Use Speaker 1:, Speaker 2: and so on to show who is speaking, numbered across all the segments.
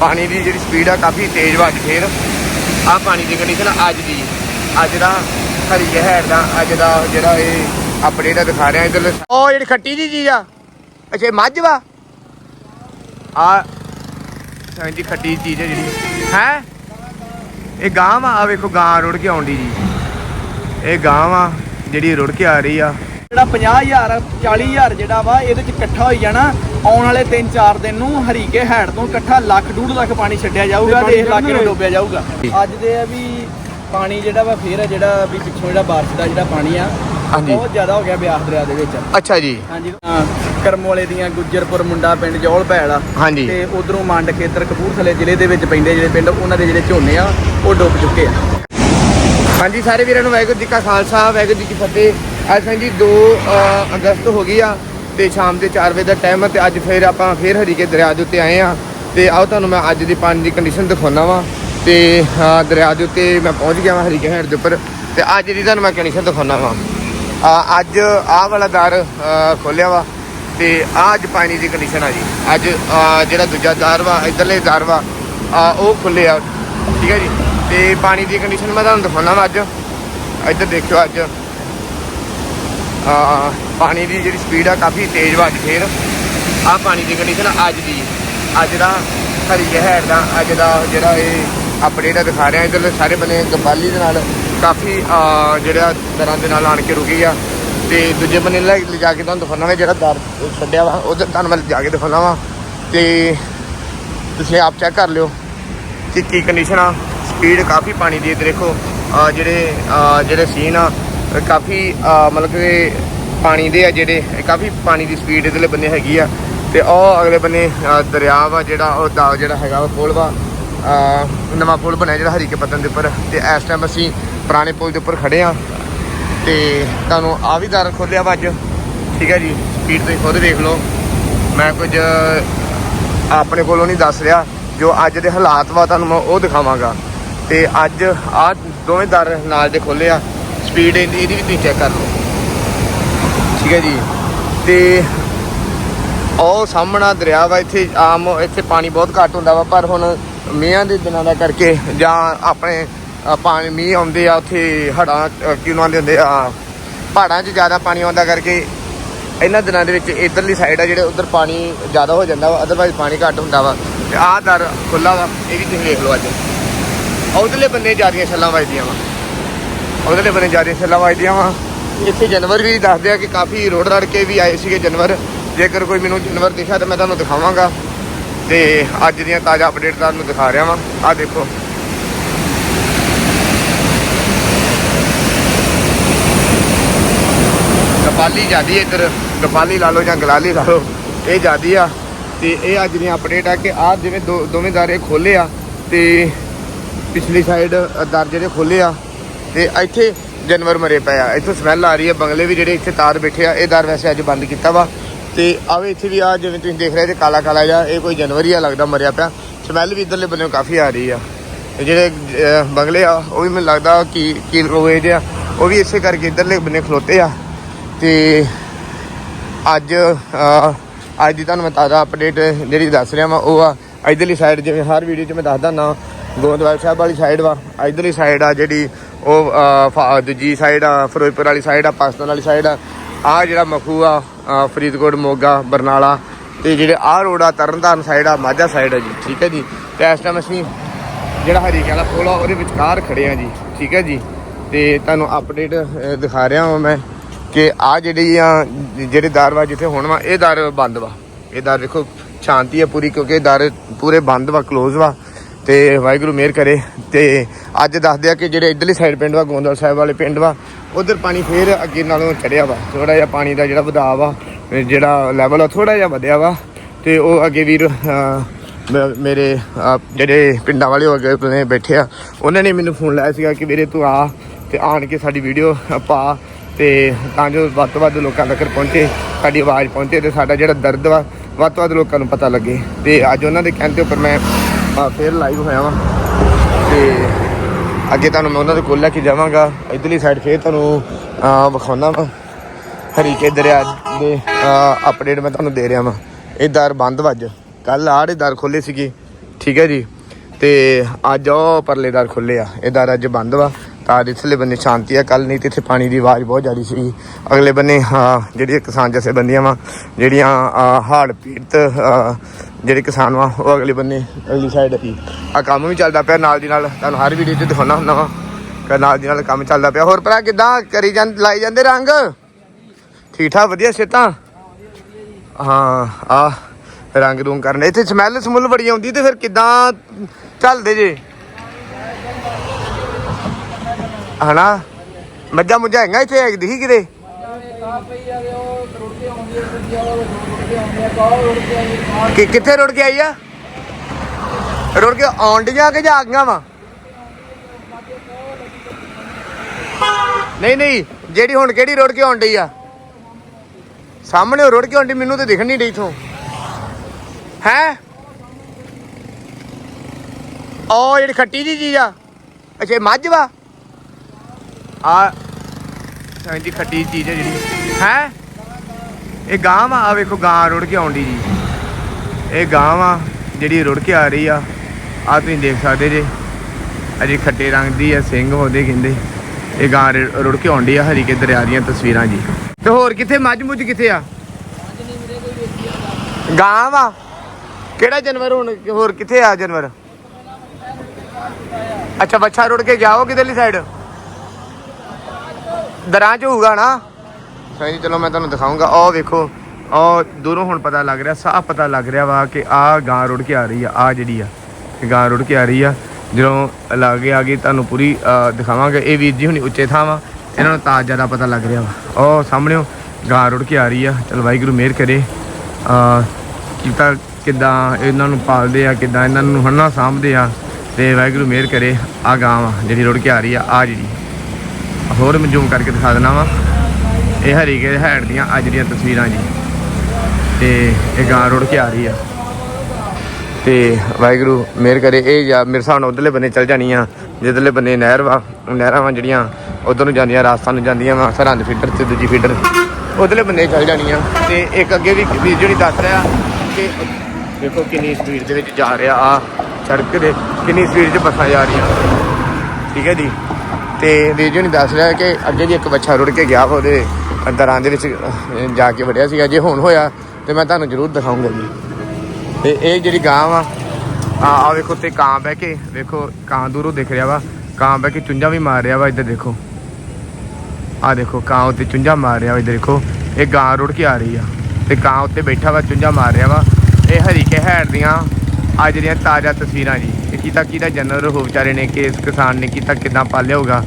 Speaker 1: ਪਾਣੀ ਦੀ ਜਿਹੜੀ ਸਪੀਡ ਆ ਕਾਫੀ ਤੇਜ਼ ਵੱਜ ਫੇਰ। ਆ ਪਾਣੀ ਦੀ ਕੰਡੀਸ਼ਨ ਅੱਜ ਦੀ। ਅੱਜ ਦਾ ਹਰੀ ਹੈਡ ਦਾ, ਅੱਜ ਦਾ ਜਿਹੜਾ ਇਹ ਅਪਡੇਟ ਆ ਦਿਖਾ ਰਿਹਾ ਇਧਰ ਉਹ ਜਿਹੜੀ ਖੱਟੀ ਦੀ ਚੀਜ਼ ਆ। ਅੱਛਾ ਮੱਝ ਵਾ? ਆ ਹਾਂਜੀ ਖੱਟੀ ਚੀਜ਼ ਹੈ ਜਿਹੜੀ। ਹੈ? ਇਹ ਗਾਂ ਵਾ ਆ ਵੇਖੋ, ਗਾਂ ਰੁੜ ਕੇ ਆਉਂਦੀ ਜੀ। ਇਹ ਗਾਂ ਵਾ ਜਿਹੜੀ ਰੁੜ ਕੇ ਆ ਰਹੀ ਆ।
Speaker 2: ਜਿਹੜਾ 50000 40000 ਜਿਹੜਾ ਵਾ ਇਹਦੇ ਚ ਇਕੱਠਾ ਹੋਈ ਜਾਣਾ। ਆਉਣ ਵਾਲੇ 3-4 ਦਿਨ ਨੂੰ ਹਰੀਕੇ ਹੈਡ ਤੋਂ ਇਕੱਠਾ ਲੱਖ ਡੂਢ ਲੱਖ ਪਾਣੀ ਛੱਡਿਆ ਜਾਊਗਾ ਤੇ ਇਸ ਇਲਾਕੇ ਨੂੰ ਡੋਬਿਆ ਜਾਊਗਾ। ਅੱਜ ਦੇ ਆ ਵੀ ਪਾਣੀ ਜਿਹੜਾ ਵਾ ਫੇਰ ਜਿਹੜਾ ਵੀ ਪਿੱਛੋਂ ਜਿਹੜਾ ਬਾਰਿਸ਼ ਦਾ ਜਿਹੜਾ ਪਾਣੀ ਆ
Speaker 1: ਹਾਂਜੀ।
Speaker 2: ਬਹੁਤ ਜ਼ਿਆਦਾ ਹੋ ਗਿਆ ਬਿਆਸ ਦਰਿਆ ਦੇ ਵਿੱਚ।
Speaker 1: ਅੱਛਾ ਜੀ।
Speaker 2: ਹਾਂਜੀ। ਕਰਮੋਲੇ ਦੀਆਂ ਗੁੱਜਰਪੁਰ ਮੁੰਡਾ ਪਿੰਡ ਜੌਲ ਭੈਲ ਆ
Speaker 1: ਹਾਂਜੀ।
Speaker 2: ਤੇ ਉਧਰੋਂ ਮੰਡ ਖੇਤਰ ਕਪੂਰਥਲੇ ਜ਼ਿਲ੍ਹੇ ਦੇ ਵਿੱਚ ਪੈਂਦੇ ਜਿਹੜੇ ਪਿੰਡ ਉਹਨਾਂ ਦੇ ਜਿਹੜੇ ਝੋਨੇ ਆ ਉਹ ਡੁੱਬ ਚੁੱਕੇ ਆ।
Speaker 1: ਹਾਂਜੀ ਸਾਰੇ ਵੀਰਾਂ ਨੂੰ ਵਾਹਿਗੁਰੂ ਜੀ ਕਾ ਖਾਲਸਾ ਵਾਹਿਗੁਰੂ ਜੀ ਕੀ ਫਤਿਹ। ਅੱਜ ਸੰਜੀ 2 ਅ, ਅਗਸਤ ਹੋ ਗਈ ਆ ਤੇ ਸ਼ਾਮ ਦੇ 4 ਵਜੇ ਦਾ ਟਾਈਮ ਆ ਤੇ ਅੱਜ ਫੇਰ ਆਪਾਂ ਫੇਰ ਹਰੀਕੇ ਦਰਿਆ ਦੇ ਉੱਤੇ ਆਏ ਆ। ਤੇ ਆਓ ਤੁਹਾਨੂੰ ਮੈਂ ਅੱਜ ਦੀ ਪਾਣੀ ਦੀ ਕੰਡੀਸ਼ਨ ਦਿਖਾਉਣਾ ਵਾ। ਤੇ ਦਰਿਆ ਦੇ ਉੱਤੇ ਮੈਂ ਪਹੁੰਚ ਗਿਆ ਵਾਂ ਹਰੀਕੇ ਹੈਡ ਦੇ ਉੱਪਰ। ਤੇ ਅੱਜ ਦੀ ਤੁਹਾਨੂੰ ਮੈਂ ਕੰਡੀਸ਼ਨ ਦਿਖਾਉਣਾ ਵਾ। ਅੱਜ ਆਹ ਵਾਲਾ ਦਰ ਖੋਲਿਆ ਵਾ। ਤੇ ਆਹ ਅੱਜ ਪਾਣੀ ਦੀ ਕੰਡੀਸ਼ਨ ਆ ਜੀ। ਅੱਜ ਜਿਹੜਾ ਦੂਜਾ ਦਰ ਵਾ ਇਧਰਲੇ ਦਰ ਵਾ ਉਹ ਖੁੱਲੇ ਠੀਕ ਹੈ ਜੀ? ਤੇ ਪਾਣੀ ਦੀ ਕੰਡੀਸ਼ਨ ਮੈਂ ਤੁਹਾਨੂੰ ਦਿਖਾਉਣਾ ਵਾ ਅੱਜ। ਇੱਧਰ ਦੇਖਿਓ ਅੱਜ। ਪਾਣੀ ਦੀ ਜਿਹੜੀ ਸਪੀਡ ਆ ਕਾਫੀ ਤੇਜ਼ ਵੱਜ ਫੇਰ। ਆ ਪਾਣੀ ਦੀ ਕੰਡੀਸ਼ਨ ਅੱਜ ਦੀ। ਅੱਜ ਦਾ ਹਰੀ ਹੈਡ ਦਾ, ਅੱਜ ਦਾ ਜਿਹੜਾ ਇਹ ਅਪਡੇਟ ਆ ਦਿਖਾ ਰਿਹਾ। ਇੱਧਰ ਸਾਰੇ ਬੰਨੇ ਗੰਬਾਲੀ ਦੇ ਨਾਲ ਕਾਫੀ ਜਿਹੜਾ ਦਰਾਂ ਦੇ ਨਾਲ ਆਣ ਕੇ ਰੁਕੀ ਆ। ਤੇ ਦੂਜੇ ਬੰਨੇ ਲੈ ਲਿਜਾ ਕੇ ਤੁਹਾਨੂੰ ਦਿਖਾਉਣਾ ਵਾ, ਜਿਹੜਾ ਦਰ ਛੱਡਿਆ ਵਾ ਉਧਰ ਤੁਹਾਨੂੰ ਮੈਂ ਜਾ ਕੇ ਦਿਖਾਉਣਾ ਵਾ। ਤੇ ਤੁਸੀਂ ਆਪ ਚੈੱਕ ਕਰ ਲਿਓ ਕਿ ਕੀ ਕੰਡੀਸ਼ਨ ਆ। ਸਪੀਡ ਕਾਫੀ ਪਾਣੀ ਦੀ ਦੇਖੋ। ਜਿਹੜੇ ਜਿਹੜੇ ਸੀਨ ਆ ਕਾਫੀ ਮਤਲਬ ਕਿ ਪਾਣੀ ਦੇ ਆ ਜਿਹੜੇ ਕਾਫੀ ਪਾਣੀ ਦੀ ਸਪੀਡ ਇਹਦੇ ਲਈ ਬੰਨੇ ਹੈਗੀ ਆ। ਤੇ ਉਹ ਅਗਲੇ ਬੰਨੇ ਦਰਿਆ ਵਾ ਜਿਹੜਾ, ਉਹ ਦਾ ਜਿਹੜਾ ਹੈਗਾ ਵਾ ਪੁਲ ਵਾ। ਨਵਾਂ ਪੁਲ ਬਣਿਆ ਜਿਹੜਾ ਹਰੀਕੇ ਪਤਨ ਦੇ ਉੱਪਰ। ਤੇ ਇਸ ਟਾਈਮ ਅਸੀਂ ਪੁਰਾਣੇ ਪੁਲ ਦੇ ਉੱਪਰ ਖੜੇ ਆ। ਤੇ ਤੁਹਾਨੂੰ ਆ ਵੀ ਦਰ ਖੋਲਿਆ ਵਾ ਅੱਜ। ਠੀਕ ਹੈ ਜੀ? ਸਪੀਡ ਤੁਸੀਂ ਖੁਦ ਦੇਖ ਲਓ। ਮੈਂ ਕੁਝ ਆਪਣੇ ਕੋਲੋਂ ਨਹੀਂ ਦੱਸ ਰਿਹਾ। ਜੋ ਅੱਜ ਦੇ ਹਾਲਾਤ ਵਾ, ਤੁਹਾਨੂੰ ਮੈਂ ਉਹ ਦਿਖਾਵਾਂਗਾ। ਤੇ ਅੱਜ ਆ ਦੋਵੇਂ ਦਰ ਨਾਲ ਦੇ ਖੋਲੇ ਆ। ਸਪੀਡ ਇਹਦੀ ਇਹਦੀ ਵੀ ਤੁਸੀਂ ਚੈੱਕ ਕਰ ਲਓ। ਠੀਕ ਹੈ ਜੀ? ਤੇ ਉਹ ਸਾਹਮਣਾ ਦਰਿਆ ਵਾ, ਇੱਥੇ ਆਮ ਇੱਥੇ ਪਾਣੀ ਬਹੁਤ ਘੱਟ ਹੁੰਦਾ ਵਾ, ਪਰ ਹੁਣ ਮੀਂਹਾਂ ਦੇ ਦਿਨਾਂ ਦਾ ਕਰਕੇ ਜਾਂ ਆਪਣੇ ਪਾਣੀ ਮੀਂਹ ਆਉਂਦੇ ਆ, ਉੱਥੇ ਹੜਾਂ ਕਿਉਂ ਆਉਂਦੇ ਹੁੰਦੇ ਆ, ਪਹਾੜਾਂ 'ਚ ਜ਼ਿਆਦਾ ਪਾਣੀ ਆਉਂਦਾ ਕਰਕੇ ਇਹਨਾਂ ਦਿਨਾਂ ਦੇ ਵਿੱਚ ਇਧਰਲੀ ਸਾਈਡ ਆ ਜਿਹੜੇ ਉਧਰ ਪਾਣੀ ਜ਼ਿਆਦਾ ਹੋ ਜਾਂਦਾ ਵਾ ਅਦਰਵਾਈਜ਼ ਪਾਣੀ ਘੱਟ ਹੁੰਦਾ ਵਾ। ਤੇ ਆਹ ਦਰ ਖੁੱਲਾ ਵਾ, ਇਹ ਵੀ ਤੁਸੀਂ ਦੇਖ ਲਓ ਅੱਜ। ਉਧਰਲੇ ਬੰਨੇ ਜ਼ਿਆਦੀਆਂ ਛੱਲਾਂ ਵੱਜਦੀਆਂ ਵਾ। ਉਧਰਲੇ ਬੰਨੇ ਜ਼ਿਆਦੀਆਂ ਛੱਲਾਂ ਵੱਜਦੀਆਂ ਵਾ। ਇੱਥੇ ਜਾਨਵਰ ਵੀ ਦੱਸਦੇ ਆ ਕਿ ਕਾਫੀ ਰੋਡ ਰੜ ਕੇ ਵੀ ਆਏ ਸੀਗੇ ਜਾਨਵਰ। ਜੇਕਰ ਕੋਈ ਮੈਨੂੰ ਜਾਨਵਰ ਦਿਖਿਆ ਤਾਂ ਮੈਂ ਤੁਹਾਨੂੰ ਦਿਖਾਵਾਂਗਾ। ਤੇ ਅੱਜ ਦੀਆਂ ਤਾਜ਼ਾ ਅਪਡੇਟ ਤੁਹਾਨੂੰ ਦਿਖਾ ਰਿਹਾ ਵਾਂ। ਆਹ ਦੇਖੋ। ਗਪਾਲੀ ਜਾਂਦੀ ਹੈ ਇੱਧਰ। ਗਪਾਲੀ ਲਾ ਲਓ ਜਾਂ ਗਲਾਲੀ ਲਾ ਲਓ। ਇਹ ਜਾਂਦੀ ਆ। ਤੇ ਇਹ ਅੱਜ ਦੀਆਂ ਅਪਡੇਟ ਆ ਕਿ ਆਹ ਜਿਵੇਂ ਦੋ ਦੋਵੇਂ ਦਾਰੇ ਖੋਲੇ ਆ ਤੇ ਪਿਛਲੀ ਸਾਈਡ ਦਰ ਜਿਹੜੇ ਖੋਲੇ ਆ। ਤੇ ਇੱਥੇ ਜਾਨਵਰ ਮਰੇ ਪਏ ਆ। ਇੱਥੋਂ ਸਮੈਲ ਆ ਰਹੀ ਹੈ। ਬੰਗਲੇ ਵੀ ਜਿਹੜੇ ਇੱਥੇ ਤਾਰ ਬੈਠੇ ਆ, ਇਹ ਦਰ ਵੈਸੇ ਅੱਜ ਬੰਦ ਕੀਤਾ ਵਾ। ਤੇ ਆਵੇ ਇੱਥੇ ਵੀ ਆ, ਜਿਵੇਂ ਤੁਸੀਂ ਦੇਖ ਰਹੇ ਜੇ, ਕਾਲਾ ਕਾਲਾ ਜਿਹਾ, ਇਹ ਕੋਈ ਜਾਨਵਰ ਹੀ ਆ ਲੱਗਦਾ ਮਰਿਆ ਪਿਆ। ਸਮੈਲ ਵੀ ਇਧਰਲੇ ਬੰਨੇ ਕਾਫੀ ਆ ਰਹੀ ਆ। ਤੇ ਜਿਹੜੇ ਬੰਗਲੇ ਆ, ਉਹ ਵੀ ਮੈਨੂੰ ਲੱਗਦਾ ਕਿ, ਕੀ ਰੋਏ ਜਿਹੇ ਆ। ਉਹ ਵੀ ਇਸੇ ਕਰਕੇ ਇਧਰਲੇ ਬੰਨੇ ਖਲੋਤੇ ਆ। ਤੇ ਅੱਜ ਅੱਜ ਦੀ ਤੁਹਾਨੂੰ ਮੈਂ ਤਾਜ਼ਾ ਅਪਡੇਟ ਜਿਹੜੀ ਦੱਸ ਰਿਹਾ ਵਾਂ, ਉਹ ਆ। ਇਧਰਲੀ ਸਾਈਡ ਜਿਵੇਂ ਹਰ ਵੀਡੀਓ 'ਚ ਮੈਂ ਦੱਸਦਾ ਨਾ ਗੋਦਵਾਲ ਸਾਹਿਬ ਵਾਲੀ ਸਾਈਡ ਵਾ, ਇਧਰਲੀ ਸਾਈਡ ਆ ਜਿਹੜੀ ਉਹ ਫਾ- ਦੂਜੀ ਸਾਈਡ ਆ, ਫਿਰੋਜ਼ਪੁਰ ਵਾਲੀ ਸਾਈਡ ਆ, ਪਾਕਿਸਤਾਨ ਵਾਲੀ ਸਾਈਡ ਆ। ਆ ਜਿਹੜਾ ਮਖੂ ਆ ਫਰੀਦਕੋਟ, ਮੋਗਾ, ਬਰਨਾਲਾ ਤੇ ਜਿਹੜੇ ਆ ਰੋਡ ਆ, ਤਰਨਤਾਰਨ ਸਾਈਡ ਆ, ਮਾਝਾ ਸਾਈਡ ਆ ਜੀ, ਠੀਕ ਹੈ ਜੀ? ਤੇ ਇਸ ਟਾਈਮ ਅਸੀਂ ਜਿਹੜਾ ਹਰੀਕੇ ਵਾਲਾ ਪੁਲ ਆ, ਉਹਦੇ ਵਿਚਕਾਰ ਖੜੇ ਆ ਜੀ, ਠੀਕ ਹੈ ਜੀ? ਤੇ ਤੁਹਾਨੂੰ ਅਪਡੇਟ ਦਿਖਾ ਰਿਹਾ ਹਾਂ ਮੈਂ ਕਿ ਆ ਜਿਹੜੀ ਆ, ਜਿਹੜੇ ਦਰ ਵਾ ਜਿੱਥੇ ਹੁਣ ਵਾ, ਇਹ ਦਰ ਬੰਦ ਵਾ। ਇਹ ਦਰ ਦੇਖੋ, ਸ਼ਾਂਤੀ ਆ ਪੂਰੀ, ਕਿਉਂਕਿ ਇਹ ਦਰ ਪੂਰੇ ਬੰਦ ਵਾ ক্লোਜ਼ ਵਾ। ਤੇ ਵਾਹਿਗੁਰੂ ਮਿਹਰ ਕਰੇ। ਤੇ ਅੱਜ ਦੱਸਦੇ ਆ ਕਿ ਜਿਹੜੇ ਇਧਰਲੀ ਸਾਈਡ ਪਿੰਡ ਵਾ ਗੋਂਦਵਾਲ ਸਾਹਿਬ ਵਾਲੇ ਪਿੰਡ ਵਾ, ਉਧਰ ਪਾਣੀ ਫੇਰ ਅੱਗੇ ਨਾਲੋਂ ਚੜਿਆ ਵਾ। ਥੋੜਾ ਜਿਹਾ ਪਾਣੀ ਦਾ ਜਿਹੜਾ ਵਧਾਅ ਵਾ, ਜਿਹੜਾ ਲੈਵਲ ਆ ਥੋੜਾ ਜਿਹਾ ਵਧਿਆ ਵਾ। ਤੇ ਉਹ ਅੱਗੇ ਵੀਰ ਮੇਰੇ ਜਿਹੜੇ ਪਿੰਡਾਂ ਵਾਲੇ ਹੋ ਗਏ ਬੈਠੇ ਆ। ਉਹਨਾਂ ਨੇ ਮੈਨੂੰ ਫੋਨ ਲਾਇਆ ਸੀਗਾ ਕਿ ਵੀਰੇ ਤੂੰ ਆ ਤੇ ਆਣ ਕੇ ਸਾਡੀ ਵੀਡੀਓ ਪਾ ਤੇ ਤਾਂ ਜੋ ਵੱਧ ਤੋਂ ਵੱਧ ਲੋਕਾਂ ਤੱਕ ਪਹੁੰਚੇ, ਸਾਡੀ ਆਵਾਜ਼ ਪਹੁੰਚੇ ਤੇ ਸਾਡਾ ਜਿਹੜਾ ਦਰਦ ਵਾ, ਵੱਧ ਤੋਂ ਵੱਧ ਲੋਕਾਂ ਨੂੰ ਪਤਾ ਲੱਗੇ। ਤੇ ਅੱਜ ਉਹਨਾਂ ਦੇ ਕਹਿਣ ਦੇ ਉੱਪਰ ਮੈਂ ਅਹ, ਫੇਰ ਲਾਈਵ ਹੋਇਆ ਵਾ। ਤੇ ਅੱਗੇ ਤੁਹਾਨੂੰ ਮੈਂ ਉਹਨਾਂ ਦੇ ਕੋਲ ਲੈ ਕੇ ਜਾਵਾਂਗਾ। ਇਧਰਲੀ ਸਾਈਡ ਫੇਰ ਤੁਹਾਨੂੰ ਅਹ, ਵਿਖਾਉਣਾ ਵਾ। ਹਰੀਕੇ ਦਰਿਆ ਦੇ ਅਪਡੇਟ ਮੈਂ ਤੁਹਾਨੂੰ ਦੇ ਰਿਹਾ ਵਾਂ। ਇਹ ਦਰ ਬੰਦ ਵੱਜ ਕੱਲ ਆੜੇ ਦਰ ਖੋਲੇ ਸੀਗੇ। ਠੀਕ ਹੈ ਜੀ। ਤੇ ਅੱਜ ਉਹ ਪਰਲੇ ਦਰ ਖੁੱਲੇ ਆ। ਇਹ ਦਰ ਅੱਜ ਬੰਦ ਵਾ। ਤਾਂ ਇਥਲੇ ਬੰਨੇ ਸ਼ਾਂਤੀ ਆ ਕੱਲ ਨਹੀਂ ਤੇ ਇੱਥੇ ਪਾਣੀ ਦੀ ਆਵਾਜ਼ ਬਹੁਤ ਜ਼ਿਆਦਾ ਸੀ। ਅਗਲੇ ਬੰਨੇ ਹਾਂ, ਜਿਹੜੀਆਂ ਕਿਸਾਨ ਜਥੇਬੰਦੀਆਂ ਵਾ ਜਿਹੜੀਆਂ ਅਹ, ਪੀੜਤ ਜਿਹੜੇ ਕਿਸਾਨ ਵਾ ਉਹ ਅਗਲੇ ਬੰਨੇ ਅਗਲੀ ਸਾਈਡ ਹੀ ਆ ਕੰਮ ਵੀ ਚੱਲਦਾ ਪਿਆ ਨਾਲ ਦੀ ਨਾਲ ਤੁਹਾਨੂੰ ਹਰ ਵੀਡੀਓ 'ਤੇ ਦਿਖਾਉਣਾ ਹੁੰਦਾ ਵਾ ਕਿ ਨਾਲ ਦੀ ਨਾਲ ਕੰਮ ਚੱਲਦਾ ਪਿਆ। ਹੋਰ ਭਰਾ ਕਿਦਾਂ ਕਰੀ ਜਾਂ ਲਾਈ ਜਾਂਦੇ ਰੰਗ? ਠੀਕ ਠਾਕ ਵਧੀਆ ਸਿਹਤਾਂ? ਹਾਂ ਆ ਰੰਗ ਰੂੰਗ ਕਰਨੇ ਇੱਥੇ ਸਮੈਲ ਸਮੁੱਲ ਬੜੀ ਆਉਂਦੀ ਤੇ ਫਿਰ ਕਿਦਾਂ ਚੱਲਦੇ ਜੇ? ਹਨਾ? ਮੱਝਾਂ ਮੁੱਝਾਂ ਹੈਗਾ ਇੱਥੇ, ਹੈਗੀ ਦਿਖੀ ਕਿਤੇ? ਕਿ ਕਿੱਥੇ ਰੁੜ ਕੇ ਆਈ ਆ? ਰੁੜ ਕੇ ਆਉਣ ਡੀਆਂ ਕਿ ਜਾ ਗਈਆਂ ਵਾ? ਨਹੀਂ ਨਹੀਂ, ਜਿਹੜੀ ਹੁਣ ਕਿਹੜੀ ਰੁੜ ਕੇ ਆਉਣ ਡਈ ਆ? ਸਾਹਮਣੇ ਉਹ ਰੁੜ ਕੇ ਆਉਣ ਡਈ, ਮੈਨੂੰ ਤੇ ਦਿਖਣ ਨਹੀਂ ਡਈ ਇਥੋਂ। ਹੈ? ਉਹ ਜਿਹੜੀ ਖੱਟੀ ਜੀ ਚੀਜ਼ ਆ। ਅੱਛਾ ਮੱਝ ਵਾ? ਆ ਹਾਂਜੀ ਖੱਟੀ ਚੀਜ਼ ਹੈ ਜਿਹੜੀ। ਹੈ? ਇਹ ਗਾਂ ਵਾ ਆ ਵੇਖੋ ਗਾਂ ਰੁੜ ਕੇ ਆਉਂਦੀ ਜੀ। ਇਹ ਗਾਂ ਵਾ ਜਿਹੜੀ ਰੁੜ ਕੇ ਆ ਰਹੀ ਆ। ਆ ਤੁਸੀਂ ਦੇਖ ਸਕਦੇ ਜੇ। ਅਜੇ ਖੱਟੇ ਰੰਗ ਦੀ ਆ, ਸਿੰਘ ਉਹਦੇ ਕਹਿੰਦੇ। ਇਹ ਗਾਂ ਰੁੜ ਕੇ ਆਉਂਦੀ ਆ, ਹਰੀ ਦਰਿਆ ਦੀਆਂ ਤਸਵੀਰਾਂ ਜੀ। ਤੇ ਹੋਰ ਕਿੱਥੇ, ਮੱਝ ਮੁੱਝ ਕਿੱਥੇ ਆ? ਗਾਂ ਵਾ। ਕਿਹੜਾ ਜਾਨਵਰ ਹੁਣ, ਹੋਰ ਕਿੱਥੇ ਆ ਜਾਨਵਰ? ਅੱਛਾ ਬੱਚਾ ਰੁੜ ਕੇ ਗਿਆ ਉਹ ਕਿਧਰਲੀ ਸਾਈਡ ਦਰਾਂ ਚ ਹੋਊਗਾ ਨਾ? ਸਹੀ, ਚਲੋ ਮੈਂ ਤੁਹਾਨੂੰ ਦਿਖਾਉਂਗਾ। ਉਹ ਵੇਖੋ ਉਹ ਦੂਰੋਂ ਹੁਣ ਪਤਾ ਲੱਗ ਰਿਹਾ, ਸਾਫ਼ ਪਤਾ ਲੱਗ ਰਿਹਾ ਵਾ ਕਿ ਆਹ ਗਾਂ ਰੁੜ ਕੇ ਆ ਰਹੀ ਆ ਆ ਜਿਹੜੀ ਆ, ਇਹ ਗਾਂ ਰੁੜ ਕੇ ਆ ਰਹੀ ਆ। ਜਦੋਂ ਲਾਗੇ ਆ ਗਈ, ਤੁਹਾਨੂੰ ਪੂਰੀ ਦਿਖਾਵਾਂਗੇ। ਇਹ ਵੀਰ ਜੀ ਹੁਣੀ ਉੱਚੇ ਥਾਂ ਵਾ, ਇਹਨਾਂ ਨੂੰ ਤਾਂ ਜ਼ਿਆਦਾ ਪਤਾ ਲੱਗ ਰਿਹਾ ਵਾ। ਉਹ ਸਾਹਮਣੇਓ ਗਾਂ ਰੁੜ ਕੇ ਆ ਰਹੀ ਆ। ਚਲ ਵਾਹਿਗੁਰੂ ਮਿਹਰ ਕਰੇ। ਆ ਕੀਤਾ ਕਿਦਾਂ, ਇਹਨਾਂ ਨੂੰ ਪਾਲਦੇ ਆ, ਕਿਦਾਂ ਇਹਨਾਂ ਨੂੰ ਹੰਨਾ ਸਾਂਭਦੇ ਆ, ਤੇ ਵਾਹਿਗੁਰੂ ਮਿਹਰ ਕਰੇ। ਆ ਗਾਂ ਵਾ, ਜਿਹੜੀ ਰੁੜ ਕੇ ਆ ਰਹੀ ਆ ਆ ਜਿਹੜੀ ਹੋਰ ਮੈਂ ਜ਼ੂਮ ਕਰਕੇ ਦਿਖਾ ਦਿੰਦਾ ਵਾ। ਇਹ ਹਰੀਕੇ ਹੈਡ ਦੀਆਂ ਅੱਜ ਦੀਆਂ ਤਸਵੀਰਾਂ ਜੀ। ਤੇ ਇਹ ਗਾਂ ਰੁੜ ਕੇ ਆ ਰਹੀ ਆ। ਤੇ ਵਾਹਿਗੁਰੂ, ਮਿਹਰ ਕਰੇ। ਇਹ ਜਾਂ ਮੇਰੇ ਹਿਸਾਬ ਨਾਲ ਉਧਰਲੇ ਬੰਨੇ ਚੱਲ ਜਾਣੀ ਆ। ਜਿੱਧਰਲੇ ਬੰਨੇ ਨਹਿਰ ਵਾ ਨਹਿਰਾਂ ਵਾ ਜਿਹੜੀਆਂ, ਉਧਰ ਨੂੰ ਜਾਂਦੀਆਂ ਰਾਜਸਥਾਨ ਨੂੰ ਜਾਂਦੀਆਂ ਵਾ, ਸਰਹੰਦ ਫੀਡਰ ਤੇ ਦੂਜੀ ਫੀਡਰ ਉਧਰਲੇ ਬੰਨੇ ਚੱਲ ਜਾਣੀਆਂ ਤੇ ਇੱਕ ਅੱਗੇ ਵੀ ਵੀਰ ਜਿਹੜੀ ਦੱਸ ਰਿਹਾ ਕਿ ਦੇਖੋ ਕਿੰਨੀ ਸਪੀਡ ਦੇ ਵਿੱਚ ਜਾ ਰਿਹਾ ਆ। ਸੜਕ ਦੇ ਕਿੰਨੀ ਸਪੀਡ 'ਚ ਬੱਸਾਂ ਜਾ ਰਹੀਆਂ। ਠੀਕ ਹੈ ਜੀ? ਤੇ ਵੀਰ ਜੀ ਨੇ ਦੱਸ ਰਿਹਾ ਕਿ ਅੱਗੇ ਵੀ ਇੱਕ ਬੱਚਾ ਰੁੜ ਕੇ ਗਿਆ ਵਾ ਉਹਦੇ ਦਰਾਂ ਦੇ ਵਿੱਚ ਜਾ ਕੇ ਵੜਿਆ ਸੀਗਾ। ਜੇ ਹੁਣ ਹੋਇਆ ਤੇ ਮੈਂ ਤੁਹਾਨੂੰ ਜ਼ਰੂਰ ਦਿਖਾਉਂਗਾ ਜੀ। ਤੇ ਇਹ ਜਿਹੜੀ ਗਾਂ ਵਾ, ਆ ਆ ਵੇਖੋ ਤੇ ਕਾਂ ਬਹਿ ਕੇ, ਵੇਖੋ ਕਾਂ ਦੂਰੋਂ ਦਿਖ ਰਿਹਾ ਵਾ। ਕਾਂ ਬਹਿ ਕੇ ਚੁੰਝਾ ਵੀ ਮਾਰ ਰਿਹਾ ਵਾ ਇੱਧਰ ਦੇਖੋ। ਆ ਦੇਖੋ, ਕਾਂ ਉੱਤੇ ਚੁੰਝਾ ਮਾਰ ਰਿਹਾ ਵਾ ਇੱਧਰ ਦੇਖੋ। ਇਹ ਗਾਂ ਰੁੜ ਕੇ ਆ ਰਹੀ ਆ ਤੇ ਕਾਂ ਉੱਤੇ ਬੈਠਾ ਵਾ, ਚੁੰਝਾ ਮਾਰ ਰਿਹਾ ਵਾ। ਇਹ ਹਰੀਕੇ ਹੈਡ ਦੀਆਂ ਅੱਜ ਦੀਆਂ ਤਾਜ਼ਾ ਤਸਵੀਰਾਂ ਜੀ। ਕੀਤਾ ਕਿਹਦਾ ਜਨਰਲ ਹੋ ਵਿਚਾਰੇ ਨੇ ਕਿ ਇਸ ਕਿਸਾਨ ਨੇ ਕੀਤਾ, ਕਿਦਾਂ ਪਾਲਿਆ ਹੋਊਗਾ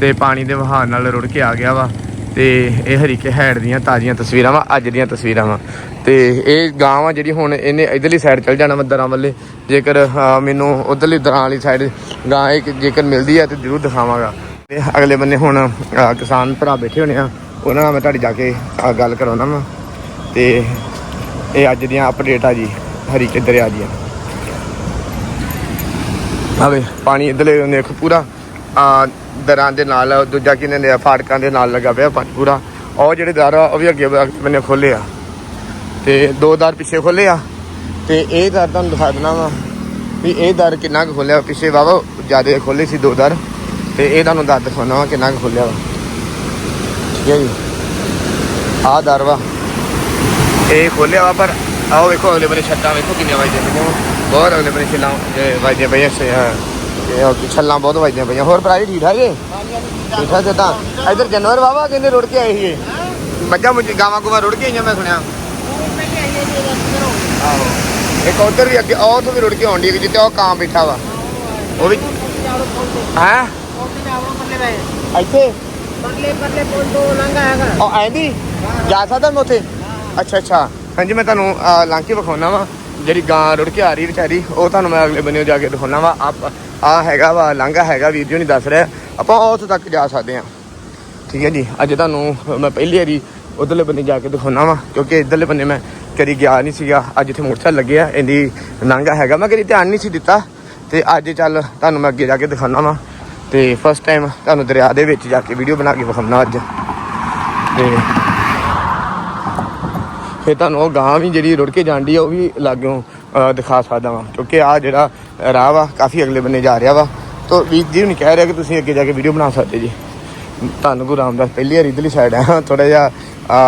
Speaker 1: ਤੇ ਪਾਣੀ ਦੇ ਵਹਾਅ ਨਾਲ ਰੁੜ ਕੇ ਆ ਗਿਆ ਵਾ ਤੇ ਇਹ ਹਰੀਕੇ ਹੈਡ ਦੀਆਂ ਤਾਜ਼ੀਆਂ ਤਸਵੀਰਾਂ ਵਾ, ਅੱਜ ਦੀਆਂ ਤਸਵੀਰਾਂ ਵਾ। ਤੇ ਇਹ ਗਾਂ ਵਾ ਜਿਹੜੀ ਹੁਣ ਇਹਨੇ ਇਧਰਲੀ ਸਾਈਡ ਚਲ ਜਾਣਾ ਵਾ ਦਰਾਂ ਵੱਲੇ। ਜੇਕਰ ਮੈਨੂੰ ਉਧਰਲੀ ਦਰਾਂ ਵਾਲੀ ਸਾਈਡ ਗਾਂ ਇੱਕ ਜੇਕਰ ਮਿਲਦੀ ਹੈ ਤੇ ਜ਼ਰੂਰ ਦਿਖਾਵਾਂਗਾ। ਤੇ ਅਗਲੇ ਬੰਨੇ ਹੁਣ ਕਿਸਾਨ ਭਰਾ ਬੈਠੇ ਹੋਣੇ ਆ, ਉਹਨਾਂ ਨਾਲ ਮੈਂ ਤੁਹਾਡੀ ਜਾ ਕੇ ਗੱਲ ਕਰਾਉਣਾ ਵਾ। ਤੇ ਇਹ ਅੱਜ ਦੀਆਂ ਅਪਡੇਟ ਆ ਜੀ, ਹਰੀਕੇ ਦਰਿਆ ਦੀਆਂ। ਆਵੇ। ਪਾਣੀ ਇਧਰਲੇ ਦੇਖ ਪੂਰਾ, ਆ, ਦਰਾਂ ਦੇ ਨਾਲ, ਦੂਜਾ ਕਿਨੇ ਨੇ, ਫਾਟਕਾਂ ਦੇ ਨਾਲ ਲੱਗਾ ਪਿਆ ਪਾਣੀ ਪੂਰਾ। ਉਹ ਜਿਹੜੇ ਦਰ ਆ, ਉਹ ਵੀ ਅੱਗੇ ਮੈਨੇ ਖੋਲੇ ਆ। ਤੇ ਦੋ ਦਰ ਪਿੱਛੇ ਖੋਲੇ ਆ। ਤੇ ਇਹ ਦਰ ਤੁਹਾਨੂੰ ਦਿਖਾ ਦੇਣਾ ਵਾ ਵੀ ਇਹ ਦਰ ਕਿੰਨਾ ਕੁ ਖੋਲਿਆ ਪਿੱਛੇ ਵਾਵਾ ਜ਼ਿਆਦਾ ਖੋਲੇ ਸੀ ਦੋ ਦਰ। ਤੇ ਇਹ ਤੁਹਾਨੂੰ ਦਰ ਦਿਖਾਉਣਾ ਵਾ ਕਿੰਨਾ ਕੁ ਖੋਲਿਆ ਵਾ। ਠੀਕ ਹੈ ਜੀ? ਆਹ ਦਰ ਵਾ। ਇਹ ਖੋਲਿਆ ਵਾ, ਪਰ ਆਓ ਵੇਖੋ, ਅਗਲੇ ਬੰਨੇ ਛੱਤਾਂ ਵੇਖੋ ਕਿੰਨੀਆਂ ਵਜਦੀਆਂ ਪਈਆਂ ਬਹੁਤ ਅਗਲੇ ਬੰਨੇ ਛੱਲਾਂ, ਇਹ ਪਈਆਂ ਇਹ ਉਹ ਛੱਲਾਂ ਬਹੁਤ ਵਜਦੀਆਂ ਪਈਆਂ। ਹੋਰ ਭਰਾ ਜੀ, ਠੀਕ ਠਾਕ ਜੀ? ਠੀਕ ਠਾਕ ਤਾਂ। ਇਧਰ ਜਾਨਵਰ ਵਾਵਾ ਕਹਿੰਦੇ ਰੁੜ ਕੇ ਆਏ ਸੀਗੇ। ਮੱਝਾਂ ਮੁੱਝ, ਗਾਵਾਂ ਗੁਵਾ ਰੁੜ ਕੇ ਆਈਆਂ ਮੈਂ ਸੁਣਿਆ। ਆਹੋ। ਇੱਕ ਉਧਰ ਵੀ ਅੱਗੇ, ਉਹ ਤੋਂ ਵੀ ਰੁੜ ਕੇ ਆਉਂਦੀ ਹੈ ਜਿੱਥੇ ਉਹ ਕਾਂ ਬੈਠਾ ਵਾ। ਉਹ ਵੀ ਹੈ? ਇੱਥੇ?
Speaker 3: ਪਰਲੇ ਪਰਲੇ ਪੁੱਲ ਤੋਂ ਲੰਘਾ ਹੈਗਾ
Speaker 1: ਉਹ ਐਂਦੀ ਜਾ ਸਕਦਾ ਮੈਂ ਉੱਥੇ? ਅੱਛਾ ਅੱਛਾ। ਹਾਂਜੀ, ਮੈਂ ਤੁਹਾਨੂੰ ਲੰਘ ਕੇ ਵਿਖਾਉਣਾ ਵਾ। ਜਿਹੜੀ ਗਾਂ ਰੁੜ ਕੇ ਆ ਰਹੀ ਵਿਚਾਰੀ, ਉਹ ਤੁਹਾਨੂੰ ਮੈਂ ਅਗਲੇ ਬੰਨੇ ਜਾ ਕੇ ਦਿਖਾਉਣਾ ਵਾ। ਆਪ ਆ ਹੈਗਾ ਵਾ, ਲਾਂਘਾ ਹੈਗਾ, ਵੀਰ ਜੀ ਨਹੀਂ ਦੱਸ ਰਿਹਾ। ਆਪਾਂ ਉੱਥੇ ਤੱਕ ਜਾ ਸਕਦੇ ਹਾਂ। ਠੀਕ ਹੈ ਜੀ, ਅੱਜ ਤੁਹਾਨੂੰ ਮੈਂ ਪਹਿਲੀ ਵਾਰੀ ਉਧਰਲੇ ਬੰਨੇ ਜਾ ਕੇ ਦਿਖਾਉਣਾ ਵਾ, ਕਿਉਂਕਿ ਇਧਰਲੇ ਬੰਨੇ ਮੈਂ ਕਦੀ ਗਿਆ ਨਹੀਂ ਸੀਗਾ। ਅੱਜ ਇੱਥੇ ਮੋਟਰਸਾਈਕਲ ਲੱਗਿਆ ਇਹਦੀ ਲਾਂਘਾ ਹੈਗਾ। ਮੈਂ ਕਦੀ ਧਿਆਨ ਨਹੀਂ ਸੀ ਦਿੱਤਾ। ਤੇ ਅੱਜ ਚੱਲ ਤੁਹਾਨੂੰ ਮੈਂ ਅੱਗੇ ਜਾ ਕੇ ਦਿਖਾਉਣਾ ਵਾ। ਤੇ ਫਸਟ ਟਾਈਮ ਤੁਹਾਨੂੰ ਦਰਿਆ ਦੇ ਵਿੱਚ ਜਾ ਕੇ ਵੀਡੀਓ ਬਣਾ ਕੇ ਵਿਖਾਉਣਾ ਅੱਜ। ਤੇ ਫਿਰ ਤੁਹਾਨੂੰ ਉਹ ਗਾਂ ਵੀ ਜਿਹੜੀ ਰੁੜ ਕੇ ਜਾਂਦੀ ਆ ਉਹ ਵੀ ਲਾਗਿਓ ਦਿਖਾ ਸਕਦਾ ਵਾਂ। ਕਿਉਂਕਿ ਆ ਜਿਹੜਾ ਰਾਹ ਵਾ ਕਾਫੀ ਅਗਲੇ ਬੰਨੇ ਜਾ ਰਿਹਾ ਵਾ। ਤੋ ਵੀਰ ਜੀ ਨੂੰ ਕਹਿ ਰਿਹਾ ਕਿ ਤੁਸੀਂ ਅੱਗੇ ਜਾ ਕੇ ਵੀਡੀਓ ਬਣਾ ਸਕਦੇ ਜੀ। ਧੰਨ ਗੁਰੂ ਰਾਮਦਾਸ ਪਹਿਲੀ ਵਾਰ ਇਧਰਲੀ ਸਾਈਡ ਆ। ਥੋੜਾ ਜਿਹਾ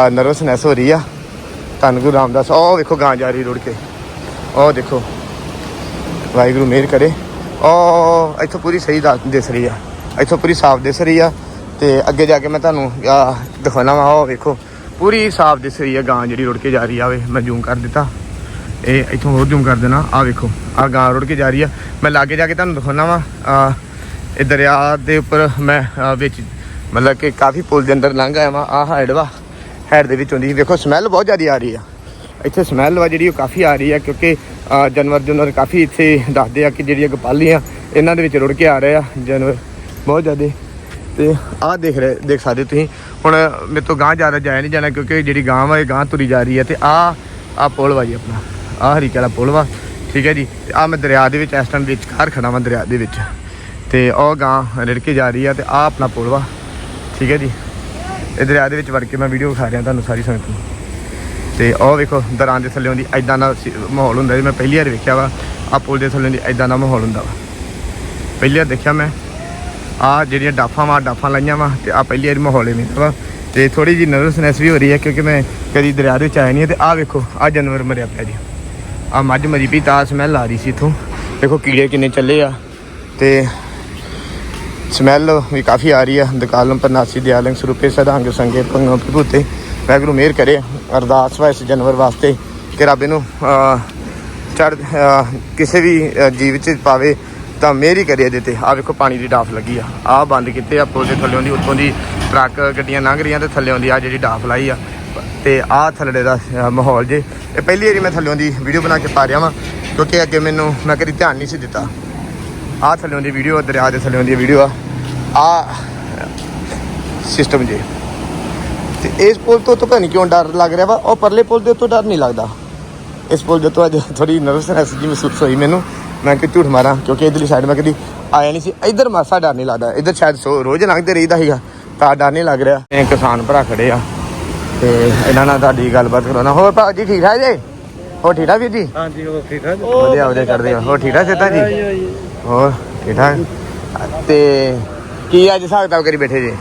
Speaker 1: ਨਰਵਸਨੈਸ ਹੋ ਰਹੀ ਆ। ਧੰਨ ਗੁਰੂ ਰਾਮਦਾਸ ਉਹ ਵੇਖੋ ਗਾਂ ਜਾ ਰਹੀ ਰੁੜ ਕੇ। ਉਹ ਦੇਖੋ ਵਾਹਿਗੁਰੂ ਮਿਹਰ ਕਰੇ। ਉਹ ਇੱਥੋਂ ਪੂਰੀ ਸਹੀ ਦਿਸ ਰਹੀ ਆ। ਇੱਥੋਂ ਪੂਰੀ ਸਾਫ਼ ਦਿਸ ਰਹੀ ਆ। ਤੇ ਅੱਗੇ ਜਾ ਕੇ ਮੈਂ ਤੁਹਾਨੂੰ ਆਹ, ਦਿਖਾਉਣਾ ਵਾ। ਉਹ ਵੇਖੋ ਪੂਰੀ ਸਾਫ਼ ਦਿਸ ਰਹੀ ਆ ਗਾਂ ਜਿਹੜੀ ਰੁੜ ਕੇ ਜਾ ਰਹੀ ਆ। ਵੇ ਮੈਂ ਜ਼ੂਮ ਕਰ ਦਿੱਤਾ। ਇਹ ਇੱਥੋਂ ਹੋਰ ਜ਼ੂਮ ਕਰ ਦੇਣਾ। ਆ ਵੇਖੋ ਆ ਗਾਂ ਰੁੜ ਕੇ ਜਾ ਰਹੀ ਆ। ਮੈਂ ਲਾਗੇ ਜਾ ਕੇ ਤੁਹਾਨੂੰ ਦਿਖਾਉਣਾ ਵਾ। ਇਹ ਦਰਿਆ ਦੇ ਉੱਪਰ ਮੈਂ ਵਿੱਚ ਮਤਲਬ ਕਿ ਕਾਫੀ ਪੁਲ ਦੇ ਅੰਦਰ ਲੰਘ ਆਇਆ ਵਾ। ਆ ਹੈਡ ਵਾ। ਹੈਡ ਦੇ ਵਿੱਚ ਹੁੰਦੀ ਵੇਖੋ ਸਮੈਲ ਬਹੁਤ ਜ਼ਿਆਦਾ ਆ ਰਹੀ ਆ। ਇੱਥੇ ਸਮੈਲ ਵਾ ਜਿਹੜੀ ਉਹ ਕਾਫੀ ਆ ਰਹੀ ਆ ਕਿਉਂਕਿ ਅਹ, ਜਾਨਵਰ ਜਨਵਰ ਕਾਫੀ ਇੱਥੇ ਦੱਸਦੇ ਆ ਕਿ ਜਿਹੜੀਆਂ ਗਪਾਲੀਆਂ ਇਹਨਾਂ ਦੇ ਵਿੱਚ ਰੁੜ ਕੇ ਆ ਰਹੇ ਆ। ਜਾਨਵਰ ਬਹੁਤ ਜ਼ਿਆਦਾ ਤੇ ਆਹ ਦੇਖ ਰਹੇ ਦੇਖ ਸਕਦੇ ਤੁਸੀਂ। ਹੁਣ ਮੇਰੇ ਤੋਂ ਗਾਂ ਜ਼ਿਆਦਾ ਜਾਇਆ ਨਹੀਂ ਜਾਣਾ ਕਿਉਂਕਿ ਜਿਹੜੀ ਗਾਂ ਵਾ, ਇਹ ਗਾਂ ਤੁਰੀ ਜਾ ਰਹੀ ਹੈ ਤੇ ਆ ਆ ਪੁਲ ਵਾ ਜੀ ਆਪਣਾ। ਆ ਹਰੀਕੇ ਵਾਲਾ ਪੁਲ ਵਾ। ਠੀਕ ਹੈ ਜੀ। ਆ ਮੈਂ ਦਰਿਆ ਦੇ ਵਿੱਚ ਇਸ ਟਾਈਮ ਵਿਚਕਾਰ ਖੜਾ ਵਾਂ ਦਰਿਆ ਦੇ ਵਿੱਚ। ਤੇ ਉਹ ਗਾਂ ਰਿੜ ਕੇ ਜਾ ਰਹੀ ਆ ਤੇ ਆ ਆਪਣਾ ਪੁਲ ਵਾ। ਠੀਕ ਹੈ ਜੀ। ਇਹ ਦਰਿਆ ਦੇ ਵਿੱਚ ਵੜ ਕੇ ਮੈਂ ਵੀਡੀਓ ਵਿਖਾ ਰਿਹਾ ਤੁਹਾਨੂੰ ਸਾਰੀ ਸੰਗਤ ਨੂੰ। ਤੇ ਉਹ ਵੇਖੋ, ਦਰਾਂ ਦੇ ਥੱਲੇੋਂ ਦੀ ਐਦਾਂ ਦਾ ਮਾਹੌਲ ਹੁੰਦਾ ਜੀ। ਮੈਂ ਪਹਿਲੀ ਵਾਰ ਵੇਖਿਆ ਵਾ ਆ ਪੁਲ ਦੇ ਥੱਲੇ ਦੀ ਐਦਾਂ ਦਾ ਮਾਹੌਲ ਹੁੰਦਾ ਵਾ। ਪਹਿਲੀ ਵਾਰ ਦੇਖਿਆ ਮੈਂ। ਆ ਜਿਹੜੀਆਂ ਡਾਫਾਂ ਵਾ, ਡਾਫਾਂ ਲਾਈਆਂ ਵਾ ਤੇ ਆ ਪਹਿਲੀ ਵਾਰ ਮਾਹੌਲ ਇਹ ਵਾ। ਤੇ ਥੋੜੀ ਜੀ ਨਰਵਸਨੈਸ ਵੀ ਹੋ ਰਹੀ ਹੈ ਕਿਉਂਕਿ ਮੈਂ ਕਦੀ ਦਰਿਆ ਦੇ ਵਿੱਚ ਆਇਆ ਨਹੀਂ ਤੇ ਆ ਵੇਖੋ ਆ ਜਾਨਵਰ ਮਰਿਆ ਪਿਆ ਜੀ। ਆ ਮੱਝ ਮਰੀ ਪਈ, ਤਾਂ ਸਮੈਲ ਆ ਰਹੀ ਸੀ ਇਥੋਂ। ਦੇਖੋ ਕੀੜੇ ਕਿੰਨੇ ਚੱਲੇ ਆ ਤੇ ਸਮੈਲ ਵੀ ਕਾਫੀ ਆ ਰਹੀ ਆ। ਦਕਾਲਮ ਪਰਨਾਸੀ ਦਿਆਲੰਗ ਸਰੂਪੇ ਸਦਾੰਗ ਸੰਗੇ ਪੰਗ ਪ੍ਰਭੂਤੇ ਵਾਹਿਗੁਰੂ ਮਿਹਰ ਕਰੇ, ਅਰਦਾਸ ਵਾ ਇਸ ਜਾਨਵਰ ਵਾਸਤੇ ਕਿ ਰੱਬ ਇਹਨੂੰ ਚੜ ਕਿਸੇ ਵੀ ਜੀਵ ਚ ਪਾਵੇ। ਤਾਂ ਮੇਰੀ ਹੀ ਕਰੇ ਇਹਦੇ ਤੇ। ਆ ਵੇਖੋ ਪਾਣੀ ਦੀ ਡਾਫ ਲੱਗੀ ਆ। ਆ ਬੰਦ ਕੀਤੇ ਆ ਪੁਲ ਦੇ ਥੱਲੇੋਂ ਦੀ, ਉੱਤੋਂ ਦੀ ਟਰੱਕ ਗੱਡੀਆਂ ਲੰਘ ਰਹੀਆਂ ਤੇ ਥੱਲੇੋਂ ਦੀ ਆ ਜਿਹੜੀ ਡਾਫ ਲਾਈ ਆ। ਤੇ ਆ ਥੱਲੇ ਦਾ ਮਾਹੌਲ ਜੇ। ਇਹ ਪਹਿਲੀ ਵਾਰੀ ਮੈਂ ਥੱਲੇੋਂ ਦੀ ਵੀਡੀਓ ਬਣਾ ਕੇ ਪਾ ਰਿਹਾ ਵਾਂ, ਕਿਉਂਕਿ ਅੱਗੇ ਮੈਨੂੰ, ਮੈਂ ਕਦੀ ਧਿਆਨ ਨਹੀਂ ਸੀ ਦਿੱਤਾ। ਆਹ ਥੱਲਿਓਂ ਦੀ ਵੀਡੀਓ, ਦਰਿਆ ਦੇ ਥੱਲਿਓਂ ਦੀ ਵੀਡੀਓ ਆ। ਆ ਸਿਸਟਮ ਜੇ। ਤੇ ਇਸ ਪੁਲ ਤੋਂ ਤਾਂ ਪਤਾ ਨਹੀਂ ਕਿਉਂ ਡਰ ਲੱਗ ਰਿਹਾ ਵਾ। ਉਹ ਪਰਲੇ ਪੁਲ ਦੇ ਉੱਤੋਂ ਡਰ ਨਹੀਂ ਲੱਗਦਾ। ਇਸ ਪੁਲ ਦੇ ਉੱਤੋਂ ਅੱਜ ਥੋੜੀ ਨਰਵਸਨੈਸ ਜੀ ਮਹਿਸੂਸ ਹੋਈ ਮੈਨੂੰ। ਮੈਂ ਕਿ ਝੂਠ ਮਾਰਾਂ ਕਿਉਂਕਿ ਇਧਰਲੀ ਸਾਈਡ ਮੈਂ ਕਦੀ ਆਇਆ ਨਹੀਂ ਸੀ। ਇਧਰ ਮਾਸਾ ਡਰ ਨਹੀਂ ਲੱਗਦਾ। ਇਧਰ ਸ਼ਾਇਦ ਰੋਜ਼ ਲੰਘਦੇ ਰਹੀਦਾ ਸੀਗਾ ਤਾਂ ਡਰ ਨਹੀਂ ਲੱਗ ਰਿਹਾ। ਇਹ ਕਿਸਾਨ ਭਰਾ ਖੜੇ ਆ ਤੇ ਇਹਨਾਂ ਨਾਲ ਤੁਹਾਡੀ ਗੱਲਬਾਤ ਕਰਾਉਣਾ। ਹੋਰ ਭਾਜੀ ਠੀਕ ਠਾਕ ਜੀ? ਹੋਰ ਠੀਕ ਠਾਕ ਵੀਰ ਜੀ?
Speaker 2: ਹਾਂਜੀ ਉਹ ਠੀਕ ਠਾਕ
Speaker 1: ਵਧੀਆ ਵਧੀਆ ਕਰਦੇ ਹੋ ਠੀਕ ਠਾਕ ਜੀ? ਹੋਰ ਠੀਕ ਠਾਕ? ਤੇ ਕੀ ਅੱਜ ਹਿਸਾਬ ਕਿਤਾਬ ਕਰੀ ਬੈਠੇ ਜੀ?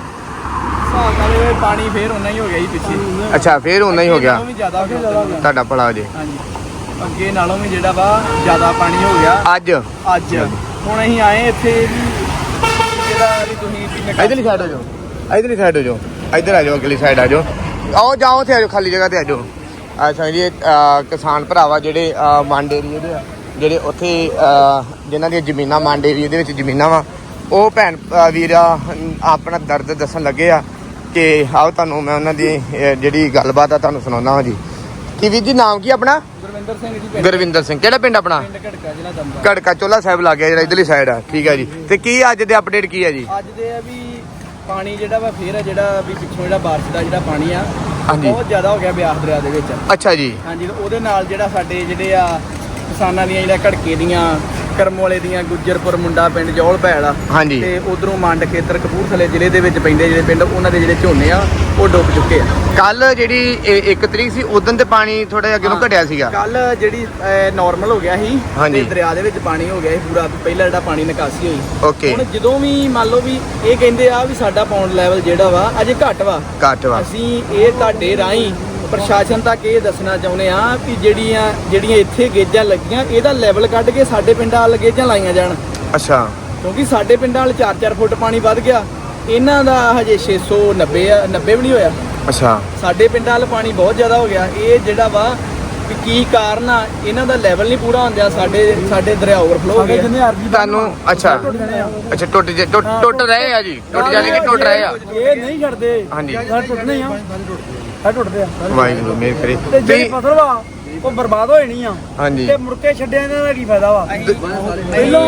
Speaker 2: ਪਾਣੀ ਫੇਰ ਉਨਾ ਹੀ ਹੋ ਗਿਆ ਜੀ ਪਿੱਛੇ।
Speaker 1: ਅੱਛਾ ਫੇਰ ਉਨਾ ਹੀ ਹੋ ਗਿਆ।
Speaker 2: ਹੋ
Speaker 1: ਤੁਹਾਡਾ ਭਲਾ ਹੋ ਜੇ।
Speaker 2: ਹਾਂਜੀ। ਅੱਗੇ ਨਾਲੋਂ ਵੀ ਜਿਹੜਾ ਵਾ ਜ਼ਿਆਦਾ ਪਾਣੀ ਹੋ ਗਿਆ।
Speaker 1: ਅੱਜ?
Speaker 2: ਅੱਜ। ਹੁਣ ਅਸੀਂ ਆਏ ਇੱਥੇ ਵੀ ਜਿਹੜਾ ਵੀ ਤੁਸੀਂ ਵੀ
Speaker 1: ਇਧਰਲੀ ਸਾਈਡ ਹੋ ਜਾਓ। ਇਧਰਲੀ ਸਾਈਡ ਹੋ ਜਾਓ। ਇਧਰ ਆ ਜਾਓ ਅਗਲੀ ਸਾਈਡ ਆ ਜਾਓ। ਆਓ ਜਾਓ ਉੱਥੇ ਆ ਜਾਓ ਖਾਲੀ ਜਗ੍ਹਾ ਤੇ ਆ ਜਾਓ। ਅੱਛਾ ਜੀ ਕਿਸਾਨ ਭਰਾਵਾ ਜਿਹੜੇ ਮੰਡ ਏਰੀਏ ਦੇ ਆ ਜਿਹੜੇ ਉੱਥੇ ਜਿਨ੍ਹਾਂ ਦੀਆਂ ਜ਼ਮੀਨਾਂ ਮੰਡ ਏਰੀਏ ਦੇ ਵਿੱਚ ਜ਼ਮੀਨਾਂ ਵਾ ਉਹ ਭੈਣ ਵੀਰ ਆਪਣਾ ਦਰਦ ਦੱਸਣ ਲੱਗੇ ਆ ਕਿ ਆਓ ਤੁਹਾਨੂੰ ਮੈਂ ਉਹਨਾਂ ਦੀ ਜਿਹੜੀ ਗੱਲਬਾਤ ਆ ਤੁਹਾਨੂੰ ਸੁਣਾਉਣਾ ਹਾਂ ਜੀ। ਕੀ ਵੀਰ ਜੀ ਨਾਮ ਕੀ ਆਪਣਾ?
Speaker 2: ਗੁਰਵਿੰਦਰ ਸਿੰਘ ਜੀ ਪਿੰਡ।
Speaker 1: ਗੁਰਵਿੰਦਰ ਸਿੰਘ। ਕਿਹੜਾ ਪਿੰਡ ਆਪਣਾ?
Speaker 2: ਪਿੰਡ ਘੜਕਾ ਜ਼ਿਲ੍ਹਾ ਦਮਦਮਾ
Speaker 1: ਕੜਕਾ ਚੋਲਾ ਸਾਹਿਬ ਲੱਗ ਗਿਆ ਜਿਹੜਾ ਇਧਰਲੀ ਸਾਈਡ ਆ। ਠੀਕ ਹੈ ਜੀ। ਤੇ ਕੀ ਅੱਜ ਦੇ ਅਪਡੇਟ ਕੀ ਹੈ ਜੀ?
Speaker 2: ਅੱਜ ਦੇ ਆ ਵੀ ਪਾਣੀ ਜਿਹੜਾ ਵਾ ਫੇਰ ਆ ਜਿਹੜਾ ਵੀ ਪਿੱਛੋਂ ਜਿਹੜਾ ਬਾਰਿਸ਼ ਦਾ ਜਿਹੜਾ ਪਾਣੀ ਆ। ਬਹੁਤ ਜ਼ਿਆਦਾ ਹੋ ਗਿਆ ਬਿਆਸ ਦਰਿਆ ਦੇ ਵਿੱਚ।
Speaker 1: ਅੱਛਾ ਜੀ।
Speaker 2: ਹਾਂਜੀ ਉਹਦੇ ਨਾਲ ਜਿਹੜਾ ਸਾਡੇ ਜਿਹੜੇ ਆ ਕਿਸਾਨਾਂ ਦੀਆਂ ਜਿਹੜਾ ਘੜਕੇ ਦੀਆਂ ਕਰਮ ਵਾਲੇ ਦੀਆਂ ਗੁੱਜਰਪੁਰ ਮੁੰਡਾ ਪਿੰਡ ਜੌਲ ਭੈਲ ਆ।
Speaker 1: ਹਾਂਜੀ।
Speaker 2: ਤੇ ਉਧਰੋਂ ਮੰਡ ਖੇਤਰ ਕਪੂਰਥਲੇ ਜ਼ਿਲ੍ਹੇ ਦੇ ਵਿੱਚ ਪੈਂਦੇ ਜਿਹੜੇ ਪਿੰਡ ਉਹਨਾਂ ਦੇ ਜਿਹੜੇ ਝੋਨੇ ਆ ਉਹ ਡੁੱਬ ਚੁੱਕੇ ਆ।
Speaker 1: ਕੱਲ ਜਿਹੜੀ 1 ਤਰੀਕ ਸੀ ਉਦੋਂ ਤੇ ਪਾਣੀ ਥੋੜਾ ਜਿਹਾ ਅੱਗੇ ਨੂੰ ਘਟਿਆ ਸੀਗਾ।
Speaker 2: ਕੱਲ ਜਿਹੜੀ ਨਾਰਮਲ ਹੋ ਗਿਆ ਸੀ
Speaker 1: ਹਾਂਜੀ।
Speaker 2: ਤੇ ਦਰਿਆ ਦੇ ਵਿੱਚ ਪਾਣੀ ਹੋ ਗਿਆ ਸੀ ਪੂਰਾ ਪਹਿਲਾਂ ਜਿਹੜਾ ਪਾਣੀ ਨਿਕਾਸੀ ਹੋਈ।
Speaker 1: ਓਕੇ।
Speaker 2: ਹੁਣ ਜਦੋਂ ਵੀ ਮੰਨ ਲਓ ਵੀ ਇਹ ਕਹਿੰਦੇ ਆ ਵੀ ਸਾਡਾ ਪੌਂਡ ਲੈਵਲ ਜਿਹੜਾ ਵਾ ਅਜੇ ਘੱਟ ਵਾ।
Speaker 1: ਘੱਟ ਵਾ।
Speaker 2: ਅਸੀਂ ਇਹ ਤੁਹਾਡੇ ਰਾਹੀਂ ਪ੍ਰਸ਼ਾਸਨ ਤੱਕ ਇਹ ਦੱਸਣਾ ਚਾਹੁੰਦੇ ਆ ਕਿ ਜਿਹੜੀਆਂ ਜਿਹੜੀਆਂ ਇੱਥੇ ਗੇਜਾਂ ਲੱਗੀਆਂ ਇਹਦਾ ਲੈਵਲ ਕੱਢ ਕੇ ਸਾਡੇ ਪਿੰਡਾਂ ਵੱਲ ਗੇਜਾਂ ਲਾਈਆਂ ਜਾਣ।
Speaker 1: ਅੱਛਾ।
Speaker 2: ਕਿਉਂਕਿ ਸਾਡੇ ਪਿੰਡਾਂ ਵੱਲ 4-4 ਫੁੱਟ ਪਾਣੀ ਵੱਧ ਗਿਆ। ਇਹਨਾਂ ਦਾ ਹਜੇ 690 ਆ 90 ਵੀ ਨਹੀਂ ਹੋਇਆ।
Speaker 1: ਅੱਛਾ।
Speaker 2: ਸਾਡੇ ਪਿੰਡਾਂ ਵੱਲ ਪਾਣੀ ਬਹੁਤ ਜ਼ਿਆਦਾ ਹੋ ਗਿਆ। ਇਹ ਜਿਹੜਾ ਵਾ ਕੀ ਕਾਰਨ ਆ ਇਹਨਾਂ ਦਾ ਲੈਵਲ ਨਹੀਂ ਪੂਰਾ ਹੁੰਦਿਆ ਸਾਡੇ ਸਾਡੇ ਦਰਿਆ ਓਵਰਫਲੋ ਹੋ ਗਿਆ।
Speaker 1: ਤੁਹਾਨੂੰ ਅੱਛਾ। ਅੱਛਾ ਟੁੱਟ ਜੇ- ਟੁੱਟ ਰਹੇ ਆ ਜੀ। ਟੁੱਟ ਜਾਣੇ ਕਿ ਟੁੱਟ ਰਹੇ ਆ?
Speaker 2: ਇਹ ਨਹੀਂ ਛੱਡਦੇ।
Speaker 1: ਹਾਂਜੀ।
Speaker 2: ਟੁੱਟਨੇ ਆ। ਸਾਡੇ ਟੁੱਟਦੇ ਆ।
Speaker 1: ਵਾਹਿਗੁਰੂ ਮੇਰ ਕਰੇ।
Speaker 2: ਤੇ ਜਿਹੜੀ
Speaker 1: ਤੁਸੀਂ-
Speaker 2: ਫਸਲ ਵਾ ਉਹ ਬਰਬਾਦ ਹੋ ਜਾਣੀ ਆ।
Speaker 1: ਹਾਂਜੀ।
Speaker 2: ਤੇ ਮੁੜ ਕੇ ਛੱਡਿਆ ਇਹਨਾਂ ਦਾ ਕੀ ਫਾਇਦਾ ਵਾ? ਪਹਿਲਾਂ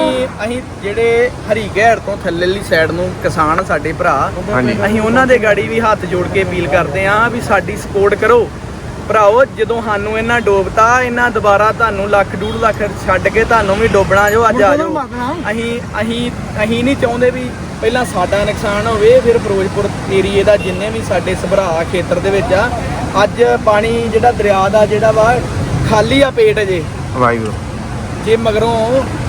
Speaker 2: ਅਸੀਂ ਜਿਹੜੇ ਹਰੀ ਘੈੜ ਤੋਂ ਥੱਲੇਲੀ ਸਾਈਡ ਨੂੰ ਕਿਸਾਨ ਸਾਡੇ ਭਰਾ
Speaker 1: ਹਾਂਜੀ।
Speaker 2: ਅਸੀਂ ਉਹਨਾਂ ਦੇ ਗਾੜੀ ਵੀ ਹੱਥ ਜੋੜ ਕੇ ਅਪੀਲ ਕਰਦੇ ਆਂ ਵੀ ਸਾਡੀ ਸਪੋਰਟ ਕਰੋ। ਭਰਾਓ ਜਦੋਂ ਸਾਨੂੰ ਇਹਨਾਂ ਡੋਬਤਾ ਇਹਨਾਂ ਦੁਬਾਰਾ ਤੁਹਾਨੂੰ ਲੱਖ ਡੂਢ ਲੱਖ ਛੱਡ ਕੇ ਤੁਹਾਨੂੰ ਵੀ ਡੋਬਣਾ ਜੋ ਅੱਜ ਆ ਜਾਓ। ਅਸੀਂ ਅਸੀਂ ਅਸੀਂ ਨਹੀਂ ਚਾਹੁੰਦੇ ਵੀ ਪਹਿਲਾਂ ਸਾਡਾ ਨੁਕਸਾਨ ਹੋਵੇ ਫਿਰ ਫਿਰੋਜ਼ਪੁਰ ਏਰੀਏ ਦਾ ਜਿੰਨੇ ਵੀ ਸਾਡੇ ਸਭਰਾ ਖੇਤਰ ਦੇ ਵਿੱਚ ਆ ਅੱਜ ਪਾਣੀ ਜਿਹੜਾ ਦਰਿਆ ਦਾ ਜਿਹੜਾ ਵਾ ਖਾਲੀ ਆ ਪੇਟ ਜੇ।
Speaker 1: ਵਾਹਿਗੁਰੂ।
Speaker 2: ਜੇ ਮਗਰੋਂ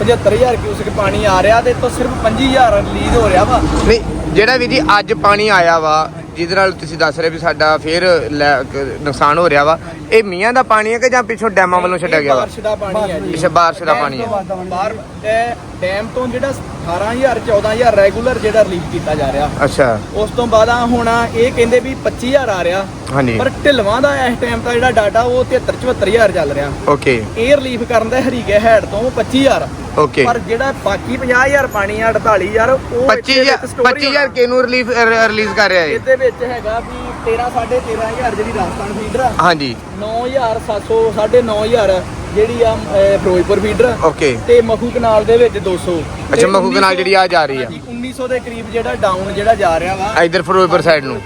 Speaker 2: 75000 ਕਿਊਸਕ ਪਾਣੀ ਆ ਰਿਹਾ ਤੇ ਤੋਂ ਸਿਰਫ 25000 ਰਿਲੀਜ਼ ਹੋ ਰਿਹਾ ਵਾ।
Speaker 1: ਨਹੀਂ ਜਿਹੜਾ ਵੀ ਜੀ ਅੱਜ ਪਾਣੀ ਆਇਆ ਵਾ ਜਿਹਦੇ ਨਾਲ ਤੁਸੀਂ ਦੱਸ ਰਹੇ ਵੀ ਸਾਡਾ ਫੇਰ ਲੈ- ਕ- ਨੁਕਸਾਨ ਹੋ ਰਿਹਾ ਵਾ। ਇਹ ਮੀਆਂ ਦਾ ਪਾਣੀ ਹੈ ਕਿ ਜਾਂ ਪਿੱਛੋਂ ਡੈਮਾਂ ਵੱਲੋਂ ਛੱਡਿਆ ਗਿਆ ਵਾ?
Speaker 2: ਬਾਰਿਸ਼ ਦਾ ਪਾਣੀ ਹੈ ਜੀ।
Speaker 1: ਅੱਛਾ ਬਾਰਿਸ਼ ਦਾ ਪਾਣੀ ਹੈ।
Speaker 2: ਬਾਹਰ ਇਹ ਡੈਮ ਤੋਂ ਜਿਹੜਾ 18000 14000 ਰੈਗੂਲਰ ਜਿਹੜਾ ਰਿਲੀਜ਼ ਕੀਤਾ ਜਾ ਰਿਹਾ।
Speaker 1: ਅੱਛਾ।
Speaker 2: ਉਸ ਤੋਂ ਬਾਅਦ ਆ ਹੁਣ ਇਹ ਕਹਿੰਦੇ ਵੀ 25000 ਆ ਰਿਹਾ।
Speaker 1: ਹਾਂਜੀ।
Speaker 2: ਪਰ ਢਿਲਵਾਂ ਦਾ ਇਸ ਟਾਈਮ ਦਾ ਜਿਹੜਾ ਡਾਟਾ ਉਹ 73 74000 ਚੱਲ ਰਿਹਾ।
Speaker 1: ਓਕੇ
Speaker 2: ਇਹ ਰਿਲੀਫ ਕਰਨ ਦਾ ਹਰੀਕੇ ਹੈਡ ਤੋਂ 25000
Speaker 1: ਓਕੇ
Speaker 2: ਪਰ ਜਿਹੜਾ ਬਾਕੀ 50000 ਪਾਣੀ ਆ 48000 ਉਹ ਇੱਥੇ
Speaker 1: 25000
Speaker 2: ਵਿੱਚ store ਹੀ
Speaker 1: 25000 ਕਿਨੂੰ ਰਿਲੀਫ ਰਿਲੀਜ਼ ਕਰ ਰਿਹਾ ਹੈ
Speaker 2: ਇਹਦੇ ਵਿੱਚ ਹੈਗਾ ਵੀ 13 13500 ਜਿਹੜੀ ਰਾਜਸਥਾਨ ਫੀਡਰ ਆ।
Speaker 1: ਹਾਂਜੀ।
Speaker 2: 9700 9500 ਜਿਹੜੀ ਆ ਫਿਰੋਜ਼ਪੁਰ ਫੀਡਰ
Speaker 1: ਓਕੇ
Speaker 2: ਤੇ ਮਖੂ ਕਨਾਲ ਦੇ ਵਿੱਚ 200
Speaker 1: ਅੱਛਾ ਮਖੂ ਕਨਾਲ ਜਿਹੜੀ ਆ ਜਾ ਰਹੀ ਆ।
Speaker 2: ਹਾਂਜੀ, 1900 ਦੇ ਕਰੀਬ ਜਿਹੜਾ ਡਾਊਨ ਜਿਹੜਾ ਜਾ ਰਿਹਾ ਵਾ
Speaker 1: ਇਧਰ ਫਿਰੋਜ਼ਪੁਰ ਸਾਈਡ ਨੂੰ।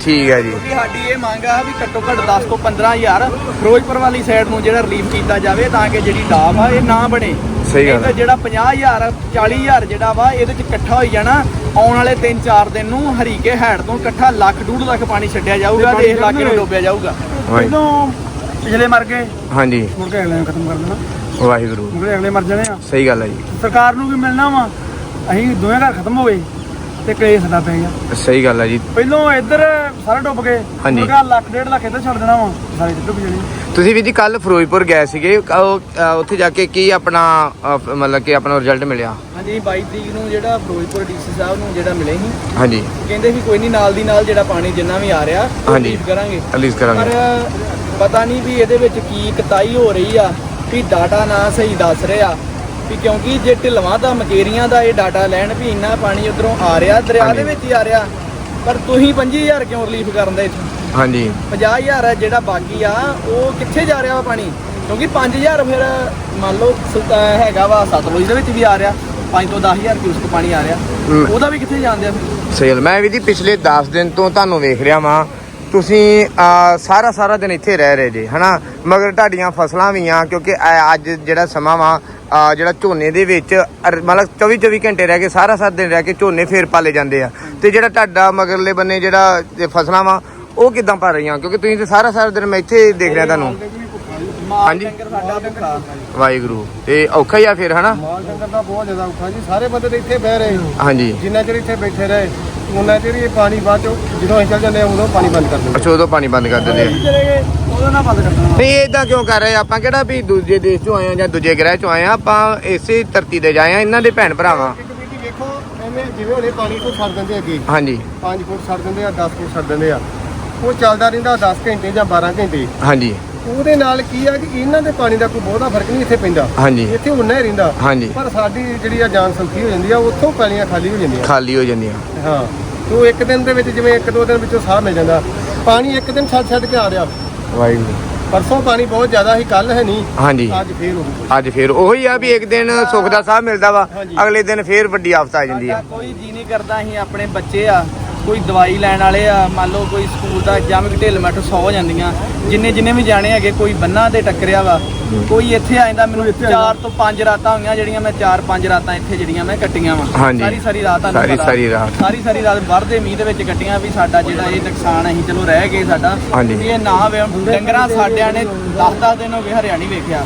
Speaker 1: ਠੀਕ ਹੈ ਜੀ।
Speaker 2: ਕਿਉਂਕਿ ਸਾਡੀ ਇਹ ਮੰਗ ਆ ਵੀ ਘੱਟੋ ਘੱਟ 10 ਤੋਂ 15000 ਫਿਰੋਜ਼ਪੁਰ ਵਾਲੀ ਸਾਈਡ ਨੂੰ ਜਿਹੜਾ ਰਿਲੀਫ ਕੀਤਾ ਜਾਵੇ ਤਾਂ ਕਿ ਜਿਹੜੀ ਡਾਮ ਆ ਇਹ ਨਾ ਬਣੇ।
Speaker 1: ਸਹੀ ਗੱਲ
Speaker 2: ਤਾਂ ਜਿਹੜਾ 50000 40000 ਜਿਹੜਾ ਵਾ ਇਹਦੇ ਚ ਇਕੱਠਾ ਹੋਈ ਜਾਣਾ। ਆਉਣ ਵਾਲੇ 3-4 ਦਿਨ ਨੂੰ ਹਰੀਕੇ ਹੈਡ ਤੋਂ ਇਕੱਠਾ ਲੱਖ ਡੂਢ ਲੱਖ ਪਾਣੀ ਛੱਡਿਆ ਜਾਊਗਾ ਤੇ ਇਸ ਇਲਾਕੇ ਨੂੰ ਡੋਬਿਆ ਜਾਊਗਾ।
Speaker 1: ਵਾਹਿ-
Speaker 2: ਪਿਛਲੇ ਮਰ ਗਏ।
Speaker 1: ਹਾਂਜੀ।
Speaker 2: ਮੁੜ ਕੇ ਅਗਲੇ ਨੂੰ ਖਤਮ ਕਰ ਦੇਣਾ।
Speaker 1: ਵਾਹਿਗੁਰੂ।
Speaker 2: ਮੁੜ ਕੇ ਅਗਲੇ ਮਰ ਜਾਣੇ ਆ।
Speaker 1: ਸਹੀ ਗੱਲ ਹੈ ਜੀ।
Speaker 2: ਸਰਕਾਰ ਨੂੰ ਵੀ ਮਿਲਣਾ ਵਾ। ਅਸੀਂ ਦੋਵੇਂ ਘਰ ਖਤਮ ਹੋ ਗਏ ਤੇ ਕਲੇਸ਼ ਸਾਡਾ ਪੈ ਗਿਆ।
Speaker 1: ਸਹੀ ਗੱਲ ਹੈ ਜੀ।
Speaker 2: ਪਹਿਲੋਂ ਇੱਧਰ ਸਾਰੇ ਡੁੱਬ ਗਏ।
Speaker 1: ਹਾਂਜੀ।
Speaker 2: ਲੱਖ ਡੇਢ ਲੱਖ ਇੱਧਰ ਛੱਡ ਦੇਣਾ ਵਾ। ਸਾਰੇ ਡੁੱਬ ਜਾਣੇ
Speaker 1: ਤੁਸੀਂ ਵੀ ਜੀ ਕੱਲ ਫਿਰੋਜ਼ਪੁਰ ਗਏ ਸੀਗੇ। ਉਹ, ਅ, ਉੱਥੇ ਜਾ ਕੇ ਕੀ ਆਪਣਾ ਅ, ਮਤਲਬ ਕਿ ਆਪਣਾ ਰਿਜ਼ਲਟ ਮਿਲਿਆ?
Speaker 2: ਹਾਂਜੀ 22 ਤਰੀਕ ਨੂੰ ਜਿਹੜਾ ਫਿਰੋਜ਼ਪੁਰ ਡੀਸੀ ਸਾਹਿਬ ਨੂੰ ਜਿਹੜਾ ਮਿਲੇ ਸੀ।
Speaker 1: ਹਾਂਜੀ।
Speaker 2: ਕਹਿੰਦੇ ਸੀ ਕੋਈ ਨਹੀਂ ਨਾਲ ਦੀ ਨਾਲ ਜਿਹੜਾ ਪਾਣੀ ਜਿੰਨਾ ਵੀ ਆ ਰਿਹਾ ਉਹ
Speaker 1: ਹਾਂਜੀ।
Speaker 2: relief ਕਰਾਂਗੇ।
Speaker 1: ਰਿਲੀਜ਼
Speaker 2: ਪਰ
Speaker 1: ਕਰਾਂਗੇ
Speaker 2: ਪਤਾ ਨਹੀਂ ਵੀ ਇਹਦੇ ਵਿੱਚ ਕੀ ਕਤਾਈ ਹੋ ਰਹੀ ਆ ਵੀ ਡਾਟਾ ਨਾ ਸਹੀ ਦੱਸ ਰਿਹਾ। ਵੀ ਕਿਉਂਕਿ ਜੇ ਢਿਲਵਾਂ ਦਾ ਮਕੇਰੀਆਂ ਦਾ ਇਹ ਡਾਟਾ ਲੈਣ ਵੀ ਇੰਨਾ ਪਾਣੀ ਉਧਰੋਂ ਆ ਰਿਹਾ ਦਰਿਆ
Speaker 1: ਹਾਂਜੀ।
Speaker 2: ਦੇ ਵਿੱਚ ਹੀ ਆ ਰਿਹਾ। ਪਰ ਤੁਸੀਂ 25000 ਕਿਉਂ ਰਿਲੀਫ ਕਰਨ ਦੇ ਇੱਥੋਂ?
Speaker 1: ਹਾਂਜੀ।
Speaker 2: 50000 ਹੈ ਜਿਹੜਾ ਬਾਕੀ ਆ ਉਹ ਕਿੱਥੇ ਜਾ ਰਿਹਾ ਵਾ ਪਾਣੀ? ਕਿਉਂਕਿ 5000 ਫਿਰ ਮੰਨ ਲਓ ਹੈਗਾ ਵਾ ਸਤਲੁਜ ਦੇ ਵਿੱਚ ਵੀ ਆ ਰਿਹਾ 5 ਤੋਂ 10000 ਕਿਊਸਕ ਪਾਣੀ ਆ ਰਿਹਾ।
Speaker 1: ਹਮ।
Speaker 2: ਉਹਦਾ ਵੀ ਕਿੱਥੇ ਜਾਂਦੇ ਆ ਫਿਰ?
Speaker 1: ਸਹੀ ਗੱਲ। ਮੈਂ ਵੀ ਜੀ ਪਿਛਲੇ 10 ਦਿਨ ਤੋਂ ਤੁਹਾਨੂੰ ਵੇਖ ਰਿਹਾ ਵਾਂ। ਤੁਸੀਂ ਅ, ਸਾਰਾ ਸਾਰਾ ਦਿਨ ਇੱਥੇ ਰਹਿ ਰਹੇ ਜੇ ਹਨਾ? ਮਗਰ ਤੁਹਾਡੀਆਂ ਫਸਲਾਂ ਵੀ ਆ ਕਿਉਂਕਿ ਅ, ਅੱਜ ਜਿਹੜਾ ਸਮਾਂ ਵਾ ਜਿਹੜਾ ਝੋਨੇ ਦੇ ਵਿੱਚ ਅਰ- ਮਤਲਬ 24 24 ਘੰਟੇ ਰਹਿ ਕੇ ਸਾਰਾ ਸਾਰਾ ਦਿਨ ਰਹਿ ਕੇ ਝੋਨੇ ਫੇਰ ਪਾਲੇ ਜਾਂਦੇ ਆ। ਤੇ ਜਿਹੜਾ ਤੁਹਾਡਾ ਮਗਰਲੇ ਬੰਨੇ ਜਿਹੜਾ ਇਹ ਫਸਲਾਂ ਵਾ ਉਹ ਕਿਦਾਂ ਭਰ ਰਹੀਆਂ? ਕਿਉਂਕਿ ਤੁਸੀਂ ਤੇ ਸਾਰਾ ਸਾਰਾ ਦਿਨ ਮੈਂ ਇੱਥੇ ਦੇਖ ਰਿਹਾ ਤੁਹਾਨੂੰ। ਹਾਂਜੀ।
Speaker 2: ਡੰਗਰ ਸਾਡਾ ਭੁੱਖਾ
Speaker 1: ਵਾਹਿਗੁਰੂ। ਤੇ ਔਖਾ ਹੀ ਆ ਫਿਰ ਹਨਾ?
Speaker 4: ਮਾਲ ਡੰਗਰ ਦਾ ਬਹੁਤ ਜ਼ਿਆਦਾ ਔਖਾ ਜੀ। ਸਾਰੇ ਬੰਦੇ ਤਾਂ ਇੱਥੇ ਬਹਿ ਰਹੇ
Speaker 1: ਹਾਂਜੀ।
Speaker 4: ਜਿੰਨਾ ਚਿਰ ਇੱਥੇ ਬੈਠੇ ਰਹੇ ਉਹਨਾਂ ਚਿਰ ਇਹ ਪਾਣੀ ਬਾਅਦ ਚੋਂ ਜਦੋਂ ਅਸੀਂ ਚੱਲ ਜਾਂਦੇ ਆ ਉਦੋਂ ਪਾਣੀ ਬੰਦ ਕਰ ਦਿੰਦੇ
Speaker 1: ਅੱਛਾ ਉਦੋਂ ਪਾਣੀ ਬੰਦ ਕਰ ਦਿੰਦੇ ਆ।
Speaker 2: ਚਲੇ ਗਏ ਉਹਦਾ ਨਾ ਬੰਦ ਕਰ ਦੇਣਾ
Speaker 1: ਨਹੀਂ ਇਦਾਂ ਕਿਉਂ ਕਰ ਰਹੇ ਆਪਾਂ ਕਿਹੜਾ ਵੀ ਦੂਜੇ ਦੇਸ਼ ਚੋਂ ਆਏ ਆ ਜਾਂ ਦੂਜੇ ਗ੍ਰਹਿ ਚੋਂ ਆਏ ਆ? ਆਪਾਂ ਇਸੇ ਧਰਤੀ ਤੇ ਜਾਏ ਆ ਇਹਨਾਂ ਦੇ ਭੈਣ ਭਰਾਵਾਂ।
Speaker 4: ਵੇਖੋ ਐਵੇਂ ਜਿਵੇਂ ਹੁਣੇ ਪਾਣੀ ਤੋਂ ਛੱਡ ਦਿੰਦੇ ਅੱਗੇ।
Speaker 1: ਹਾਂਜੀ।
Speaker 4: 5 ਫੁੱਟ ਛੱਡ ਦਿੰਦੇ ਆ 10 ਫੁੱਟ ਛੱਡ ਦਿੰਦੇ ਆ। ਉਹ ਚੱਲਦਾ ਰਹਿੰਦਾ 10 ਘੰਟੇ ਜਾਂ 12 ਘੰਟੇ।
Speaker 1: ਹਾਂਜੀ।
Speaker 4: ਉਹਦੇ ਨਾਲ ਕੀ ਆ ਕਿ ਇਹਨਾਂ ਦੇ ਪਾਣੀ ਦਾ ਕੋਈ ਬਹੁਤਾ ਫ਼ਰਕ ਨਹੀਂ ਇੱਥੇ ਪੈਂਦਾ।
Speaker 1: ਹਾਂਜੀ।
Speaker 4: ਇੱਥੇ ਉਨਾ ਹੀ ਰਹਿੰਦਾ।
Speaker 1: ਹਾਂਜੀ।
Speaker 4: ਪਰ ਸਾਡੀ ਜਿਹੜੀ ਆ ਜਾਨ ਸੌਖੀ ਹੋ ਜਾਂਦੀ ਆ ਉੱਥੋਂ ਪੈਲੀਆਂ ਖਾਲੀ ਹੋ ਜਾਂਦੀਆਂ।
Speaker 1: ਖਾਲੀ ਹੋ ਜਾਂਦੀਆਂ।
Speaker 4: ਹਾਂ। ਤੋ ਇੱਕ ਦਿਨ ਦੇ ਵਿੱਚ ਜਿਵੇਂ ਇੱਕ ਦੋ ਦਿਨ ਵਿੱਚੋਂ ਸਾਹ ਮਿਲ ਜਾਂਦਾ। ਪਾਣੀ ਇੱਕ ਦਿਨ ਛੱਡ ਛੱਡ ਕੇ ਆ ਰਿਹਾ।
Speaker 1: ਵਾਹਿਗੁਰੂ।
Speaker 4: ਪਰਸੋਂ ਪਾਣੀ ਬਹੁਤ ਜ਼ਿਆਦਾ ਸੀ ਕੱਲ ਹੈ ਨਹੀਂ।
Speaker 1: ਹਾਂਜੀ।
Speaker 4: ਅੱਜ ਫੇਰ ਹੋ ਗਿਆ।
Speaker 1: ਅੱਜ ਫੇਰ ਉਹੀ ਆ ਵੀ ਇੱਕ ਦਿਨ ਸੁੱਖ ਦਾ ਸਾਹ ਮਿਲਦਾ ਵਾ। ਅਗਲੇ ਦਿਨ ਫੇਰ ਵੱਡੀ ਆਫਤ ਆ ਜਾਂਦੀ ਆ।
Speaker 2: ਕੋਈ ਜੀ ਨਹੀਂ ਕਰਦਾ ਅਸੀਂ ਆਪਣੇ ਬੱਚੇ ਆ। ਕੋਈ ਦਵਾਈ ਲੈਣ ਵਾਲੇ ਆ ਮੰਨ ਲਓ ਕੋਈ ਸਕੂਲ ਦਾ ਐਗਜ਼ਾਮ ਕਿ ਢਿੱਲ ਮੱਠ ਸੌ ਜਾਂਦੀਆਂ ਜਿੰਨੇ ਜਿੰਨੇ ਵੀ ਜਾਣੇ ਹੈਗੇ ਕੋਈ ਬੰਨਾ ਤੇ ਟੱਕਰਿਆ ਵਾ ਕੋਈ ਇੱਥੇ ਆ ਜਾਂਦਾ ਮੈਨੂੰ ਚਾਰ ਤੋਂ ਪੰਜ ਰਾਤਾਂ ਹੋਈਆਂ ਜਿਹੜੀਆਂ ਮੈਂ ਚਾਰ ਪੰਜ ਰਾਤਾਂ ਇੱਥੇ ਜਿਹੜੀਆਂ ਮੈਂ ਕੱਟੀਆਂ ਵਾ। ਸਾਰੀ ਸਾਰੀ ਰਾਤ ਤੁਹਾਨੂੰ
Speaker 1: ਸਾਰੀ-। ਸਾਰੀ ਰਾਤ।
Speaker 2: ਸਾਰੀ ਸਾਰੀ ਰਾਤ ਵਰਦੇ ਮੀਂਹ ਦੇ ਵਿੱਚ ਕੱਟੀਆਂ ਵੀ ਸਾਡਾ ਜਿਹੜਾ ਇਹ ਨੁਕਸਾਨ ਅਸੀਂ ਚਲੋ ਰਹਿ ਗਏ ਸਾਡਾ। ਇਹ ਨਾ ਹੋਵੇ ਡੰਗਰਾਂ ਸਾਡਿਆਂ ਨੇ 10-10 ਦਿਨ ਹੋ ਗਏ ਹਰਿਆਣੀ ਵੇਖਿਆ।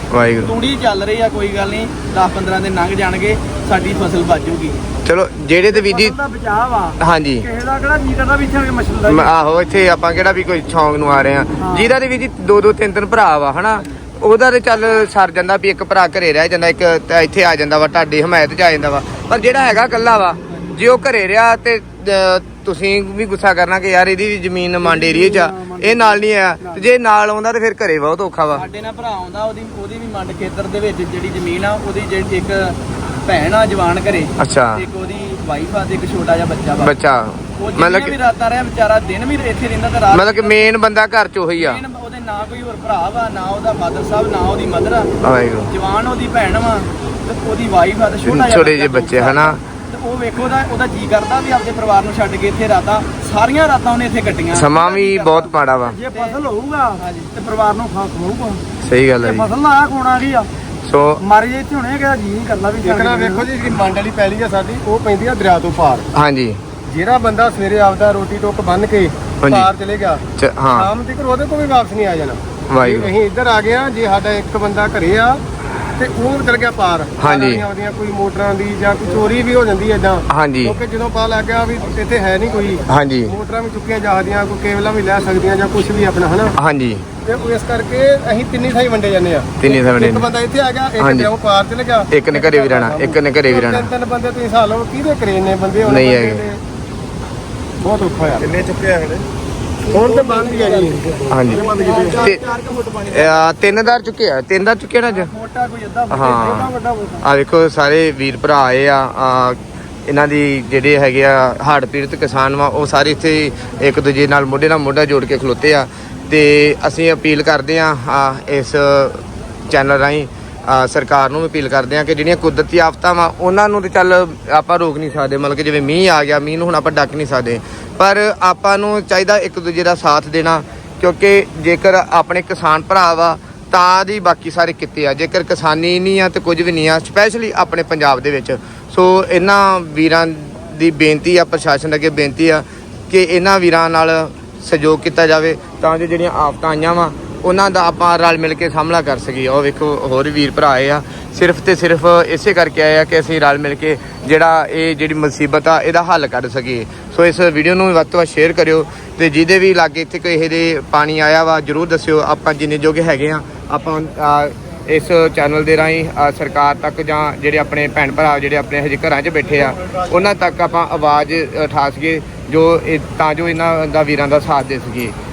Speaker 2: ਤੂੜੀ ਚੱਲ ਰਹੀ ਆ ਕੋਈ ਗੱਲ ਨਹੀਂ 10-15 ਦਿਨ ਲੰਘ ਜਾਣਗੇ ਸਾਡੀ ਫਸਲ ਬਚੂਗੀ
Speaker 1: ਚਲੋ ਜਿਹੜੇ ਤੇ ਵੀਜੀ
Speaker 2: ਦਾ ਬਚਾਅ ਵਾ।
Speaker 1: ਹਾਂਜੀ।
Speaker 2: ਕਿਸੇ ਦਾ ਕਿਹੜਾ
Speaker 1: ਮ- ਆਹੋ ਇੱਥੇ ਆਪਾਂ ਕਿਹੜਾ ਵੀ ਕੋਈ ਛੌਂਕ ਨੂੰ ਆ ਰਹੇ ਆ ਜਿਹਦਾ ਦੇ ਵੀ ਜੀ ਦੋ ਦੋ ਤਿੰਨ ਤਿੰਨ ਭਰਾ ਵਾ ਹਨਾ? ਉਹਦਾ ਤੇ ਚੱਲ ਸਰ ਜਾਂਦਾ ਵੀ ਇੱਕ ਭਰਾ ਘਰੇ ਰਹਿ ਜਾਂਦਾ ਇੱਕ ਤਾਂ ਇੱਥੇ ਆ ਜਾਂਦਾ ਵਾ ਤੁਹਾਡੀ ਹਮਾਇਤ ਚ ਆ ਜਾਂਦਾ ਵਾ। ਪਰ ਜਿਹੜਾ ਹੈਗਾ ਇਕੱਲਾ ਵਾ ਜੇ ਉਹ ਘਰੇ ਰਿਹਾ ਤੇ ਤੁਸੀਂ ਵੀ ਗੁੱਸਾ ਕਰਨਾ ਕਿ ਯਾਰ ਇਹਦੀ ਵੀ ਜ਼ਮੀਨ ਮੰਡ ਏਰੀਏ ਚ ਆ। ਇਹ ਨਾਲ ਨਹੀਂ ਆ। ਤੇ ਜੇ ਨਾਲ ਆਉਂਦਾ ਤੇ ਫਿਰ ਘਰੇ ਬਹੁਤ ਔਖਾ ਵਾ।
Speaker 2: ਸਾਡੇ ਨਾਲ ਭਰਾ ਆਉਂਦਾ ਉਹਦੀ ਉਹਦੀ ਵੀ ਮੰਡ ਖੇਤਰ ਦੇ ਵਿੱਚ ਜਿਹੜੀ ਜ਼ਮੀਨ ਆ ਉਹਦੀ ਜਿਹੜੀ ਇੱਕ ਭੈਣ ਆ ਜਵਾਨ ਘਰੇ।
Speaker 1: ਅੱਛਾ।
Speaker 2: ਇੱਕ ਉਹਦੀ ਵਾਈਫ ਆ ਤੇ ਇੱਕ ਛੋਟਾ ਜਿਹਾ ਬੱਚਾ ਵਾ।
Speaker 1: ਬੱਚਾ। ਮਤਲਬ ਕਿ
Speaker 2: ਵੀ ਰਾਤਾਂ ਰਿਹਾ ਵਿਚਾਰਾ ਦਿਨ ਵੀ ਇੱਥੇ ਰਹਿੰਦਾ ਤੇ ਰਾਤ
Speaker 1: ਮਤਲਬ ਕਿ ਮੇਨ ਬੰਦਾ ਘਰ ਚ ਉਹੀ ਆ।
Speaker 2: ਉਹਦੇ ਨਾ ਕੋਈ ਹੋਰ ਭਰਾ ਵਾ ਨਾ ਉਹਦਾ ਫਾਦਰ ਸਾਹਿਬ ਨਾ ਉਹਦੀ ਮਦਰ ਆ।
Speaker 1: ਵਾਹਿਗੁਰੂ।
Speaker 2: ਜਵਾਨ ਉਹਦੀ ਭੈਣ ਵਾ ਤੇ ਉਹਦੀ ਵਾਈਫ ਆ ਤੇ ਛੋਟਾ ਜਿਹਾ
Speaker 1: ਛੋਟੇ ਜਿਹੇ
Speaker 2: ਬੱਚਾ ਦੋ
Speaker 1: ਹਨਾ?
Speaker 2: ਦਾ। ਉਹ ਵੇਖੋ ਉਹਦਾ ਉਹਦਾ ਜੀ ਕਰਦਾ ਵੀ ਆਪਣੇ ਪਰਿਵਾਰ ਨੂੰ ਛੱਡ ਕੇ ਇੱਥੇ ਰਾਤਾਂ ਸਾਰੀਆਂ ਰਾਤਾਂ ਉਹਨੇ ਇੱਥੇ ਕੱਟੀਆਂ।
Speaker 1: ਸਮਾਂ ਵੀ ਬਹੁਤ ਮਾੜਾ ਵਾ।
Speaker 2: ਜੇ ਫਸਲ ਹੋਊਗਾ ਤੇ ਪਰਿਵਾਰ ਨੂੰ ਖਾ ਖਵਾਊਗਾ
Speaker 1: ਸਹੀ ਗੱਲ ਹੈ ਜੀ
Speaker 2: ਫਸਲ ਦਾ ਆ ਕੋਣਾ ਕੀ ਆ?
Speaker 1: ਸੋ
Speaker 2: ਮਰ ਜੇ ਇੱਥੇ ਹੁਣੇ ਕਿਹਦਾ ਜੀ ਨਹੀਂ ਕਰਦਾ ਵੀ
Speaker 4: ਨਾ ਵੇਖੋ ਜੀ ਜਿਹੜੀ ਮੰਡ ਵਾਲੀ ਪੈਲੀ ਆ ਸਾਡੀ ਉਹ ਪੈਂਦੀ ਆ ਦਰਿਆ ਤੋਂ ਪਾਰ।
Speaker 1: ਹਾਂਜੀ।
Speaker 4: ਜਿਹੜਾ ਬੰਦਾ ਸਵੇਰੇ ਆਪਦਾ ਰੋਟੀ ਟੁੱਕ ਬੰਨ ਕੇ। ਪਾਰ ਚਲੇ ਗਿਆ
Speaker 1: ਹਾਂ।
Speaker 4: ਸ਼ਾਮ ਤੱਕ ਉਹਦੇ ਕੋਲ ਵੀ ਵਾਪਸ ਨਹੀਂ ਆ ਜਾਣਾ।
Speaker 1: ਵਾਹਿਗੁਰੂ।
Speaker 4: ਅਸੀਂ ਇੱਧਰ ਆ ਗਏ ਆ ਜੇ ਸਾਡਾ ਇੱਕ ਬੰਦਾ ਘਰੇ ਆ ਤੇ ਉਹ ਚਲ ਗਿਆ ਪਾਰ।
Speaker 1: ਹਾਂਜੀ।
Speaker 4: ਆਉਂਦੀਆਂ ਕੋਈ ਮੋਟਰਾਂ ਦੀ ਜਾਂ ਕੋਈ ਚੋਰੀ ਵੀ ਹੋ ਜਾਂਦੀ ਐਦਾਂ
Speaker 1: ਹਾਂਜੀ।
Speaker 4: ਕਿਉਂਕਿ ਜਦੋਂ ਪਤਾ ਲੱਗ ਗਿਆ ਵੀ ਇੱਥੇ ਹੈ ਨਹੀਂ ਕੋਈ
Speaker 1: ਹਾਂਜੀ।
Speaker 4: ਮੋਟਰਾਂ ਵੀ ਚੁੱਕੀਆਂ ਜਾਂਦੀਆਂ ਕੋਈ ਕੇਬਲਾਂ ਵੀ ਲੈ ਸਕਦੀਆਂ ਜਾਂ ਕੁਝ ਵੀ ਆਪਣਾ ਹਨਾ?
Speaker 1: ਹਾਂਜੀ।
Speaker 4: ਤੇ ਉਹ ਇਸ ਕਰਕੇ ਅਸੀਂ ਤਿੰਨੀ ਥਾਈ ਵੰਡੇ ਜਾਂਦੇ ਆ।
Speaker 1: ਤਿੰਨੀ ਥਾਈਂ ਵੰਡੇ
Speaker 4: ਇੱਕ
Speaker 1: ਜਾਂਦੇ।
Speaker 4: ਬੰਦਾ ਇੱਥੇ ਆ ਗਿਆ ਇੱਕ
Speaker 1: ਹਾਂਜੀ।
Speaker 4: ਤੇ ਉਹ ਪਾਰ ਤੇ ਲਗਾ
Speaker 1: ਇੱਕ ਨੇ ਘਰੇ ਵੀ ਰਹਿਣਾ ਇੱਕ ਨੇ ਘਰੇ ਵੀ ਰਹਿਣਾ।
Speaker 4: ਤਿੰਨ ਤਿੰਨ ਬੰਦੇ ਤੁਸੀਂ ਹਿਸਾਬ ਲਓ ਕਿਹਦੇ ਕਰੇ ਇੰਨੇ ਬੰਦੇ ਹੋਣੇ
Speaker 1: ਨਹੀਂ
Speaker 4: ਬੰਦੇ
Speaker 1: ਹੈਗੇ।
Speaker 4: ਬਹੁਤ ਔਖਾ ਆ ਕਿੰਨੇ ਚੁੱਕੇ ਆ ਹਲੇ ਹੁਣ ਤੇ ਬੰਦ ਹੀ ਆ ਜੀ।
Speaker 1: ਹਾਂਜੀ। ਤੇ ਅਹ, ਤਿੰਨ ਦਰ ਚੁੱਕੇ ਆ। ਤਿੰਨ ਦਰ ਚੁੱਕੇ ਨਾ ਅੱਜ?
Speaker 2: ਮੋਟਾ ਕੋਈ ਅੱਧਾ
Speaker 1: ਹਾਂ। ਆ ਵੇਖੋ ਸਾਰੇ ਵੀਰ ਭਰਾ ਆਏ ਆ ਆ, ਇਹਨਾਂ ਦੀ ਜਿਹੜੇ ਹੈਗੇ ਆ ਹੜ੍ਹ ਪੀੜਤ ਕਿਸਾਨ ਵਾ ਉਹ ਸਾਰੇ ਇੱਥੇ ਇੱਕ ਦੂਜੇ ਨਾਲ ਮੋਢੇ ਨਾਲ ਮੋਢਾ ਜੋੜ ਕੇ ਖਲੋਤੇ ਆ। ਤੇ ਅਸੀਂ ਅਪੀਲ ਕਰਦੇ ਆ ਆ, ਇਸ ਚੈਨਲ ਰਾਹੀਂ ਸਰਕਾਰ ਨੂੰ ਵੀ ਅਪੀਲ ਕਰਦੇ ਆ ਕਿ ਜਿਹੜੀਆਂ ਕੁਦਰਤੀ ਆਫਤਾਂ ਵਾ ਉਹਨਾਂ ਨੂੰ ਤੇ ਚੱਲ ਆਪਾਂ ਰੋਕ ਨਹੀਂ ਸਕਦੇ, ਮਤਲਬ ਕਿ ਜਿਵੇਂ ਮੀਂਹ ਆ ਗਿਆ, ਮੀਂਹ ਨੂੰ ਹੁਣ ਆਪਾਂ ਡੱਕ ਨਹੀਂ ਸਕਦੇ। ਪਰ ਆਪਾਂ ਨੂੰ ਚਾਹੀਦਾ ਇੱਕ ਦੂਜੇ ਦਾ ਸਾਥ ਦੇਣਾ, ਕਿਉਂਕਿ ਜੇਕਰ ਆਪਣੇ ਕਿਸਾਨ ਭਰਾ ਵਾ, ਤਾਂ ਦੀ ਬਾਕੀ ਸਾਰੇ ਕਿੱਤੇ ਆ। ਜੇਕਰ ਕਿਸਾਨੀ ਨਹੀਂ ਆ ਤੇ ਕੁਝ ਵੀ ਨਹੀਂ ਆ ਸਪੈਸ਼ਲੀ ਆਪਣੇ ਪੰਜਾਬ ਦੇ ਵਿੱਚ। ਸੋ ਇਹਨਾਂ ਵੀਰਾਂ ਦੀ ਬੇਨਤੀ ਆ, ਪ੍ਰਸ਼ਾਸਨ ਅੱਗੇ ਬੇਨਤੀ ਆ ਕਿ ਇਹਨਾਂ ਵੀਰਾਂ ਨਾਲ ਸਹਿਯੋਗ ਕੀਤਾ ਜਾਵੇ, ਤਾਂ ਜੋ ਜਿਹੜੀਆਂ ਆਫਤਾਂ ਆਈਆਂ ਵਾ ਉਹਨਾਂ ਦਾ ਆਪਾਂ ਰਲ ਮਿਲ ਕੇ ਸਾਹਮਣਾ ਕਰ ਸਕੀਏ। ਉਹ ਵੇਖੋ, ਹੋਰ ਵੀਰ ਭਰਾ ਆਏ ਆ। ਸਿਰਫ ਤੇ ਸਿਰਫ ਇਸੇ ਕਰਕੇ ਆਏ ਆ ਕਿ ਅਸੀਂ ਰਲ ਮਿਲ ਕੇ ਜਿਹੜਾ ਇਹ ਜਿਹੜੀ ਮੁਸੀਬਤ ਆ, ਇਹਦਾ ਹੱਲ ਕਰ ਸਕੀਏ। ਸੋ ਇਸ ਵੀਡੀਓ ਨੂੰ ਵੱਧ ਤੋਂ ਵੱਧ ਸ਼ੇਅਰ ਕਰਿਓ ਤੇ ਜਿਹਦੇ ਵੀ ਲਾਗੇ ਇੱਥੇ ਕੋਈ ਇਹਦੇ ਪਾਣੀ ਆਇਆ ਵਾ, ਜਰੂਰ ਦੱਸਿਓ। ਆਪਾਂ ਜਿੰਨੇ ਜੋਗੇ ਹੈਗੇ ਆ, ਆਪਾਂ ਇਸ ਚੈਨਲ ਦੇ ਰਾਹੀਂ ਸਰਕਾਰ ਤੱਕ ਜਾਂ ਜਿਹੜੇ ਆਪਣੇ ਭੈਣ ਭਰਾ, ਜਿਹੜੇ ਆਪਣੇ ਹਜੇ ਘਰਾਂ 'ਚ ਬੈਠੇ ਆ, ਉਹਨਾਂ ਤੱਕ ਆਪਾਂ ਆਵਾਜ਼ ਉਠਾ ਸਕੀਏ, ਜੋ ਇਹ- ਤਾਂ ਜੋ ਇਹਨਾਂ ਦਾ ਵੀਰਾਂ ਦਾ ਸਾਥ ਦੇ ਸਕੀਏ।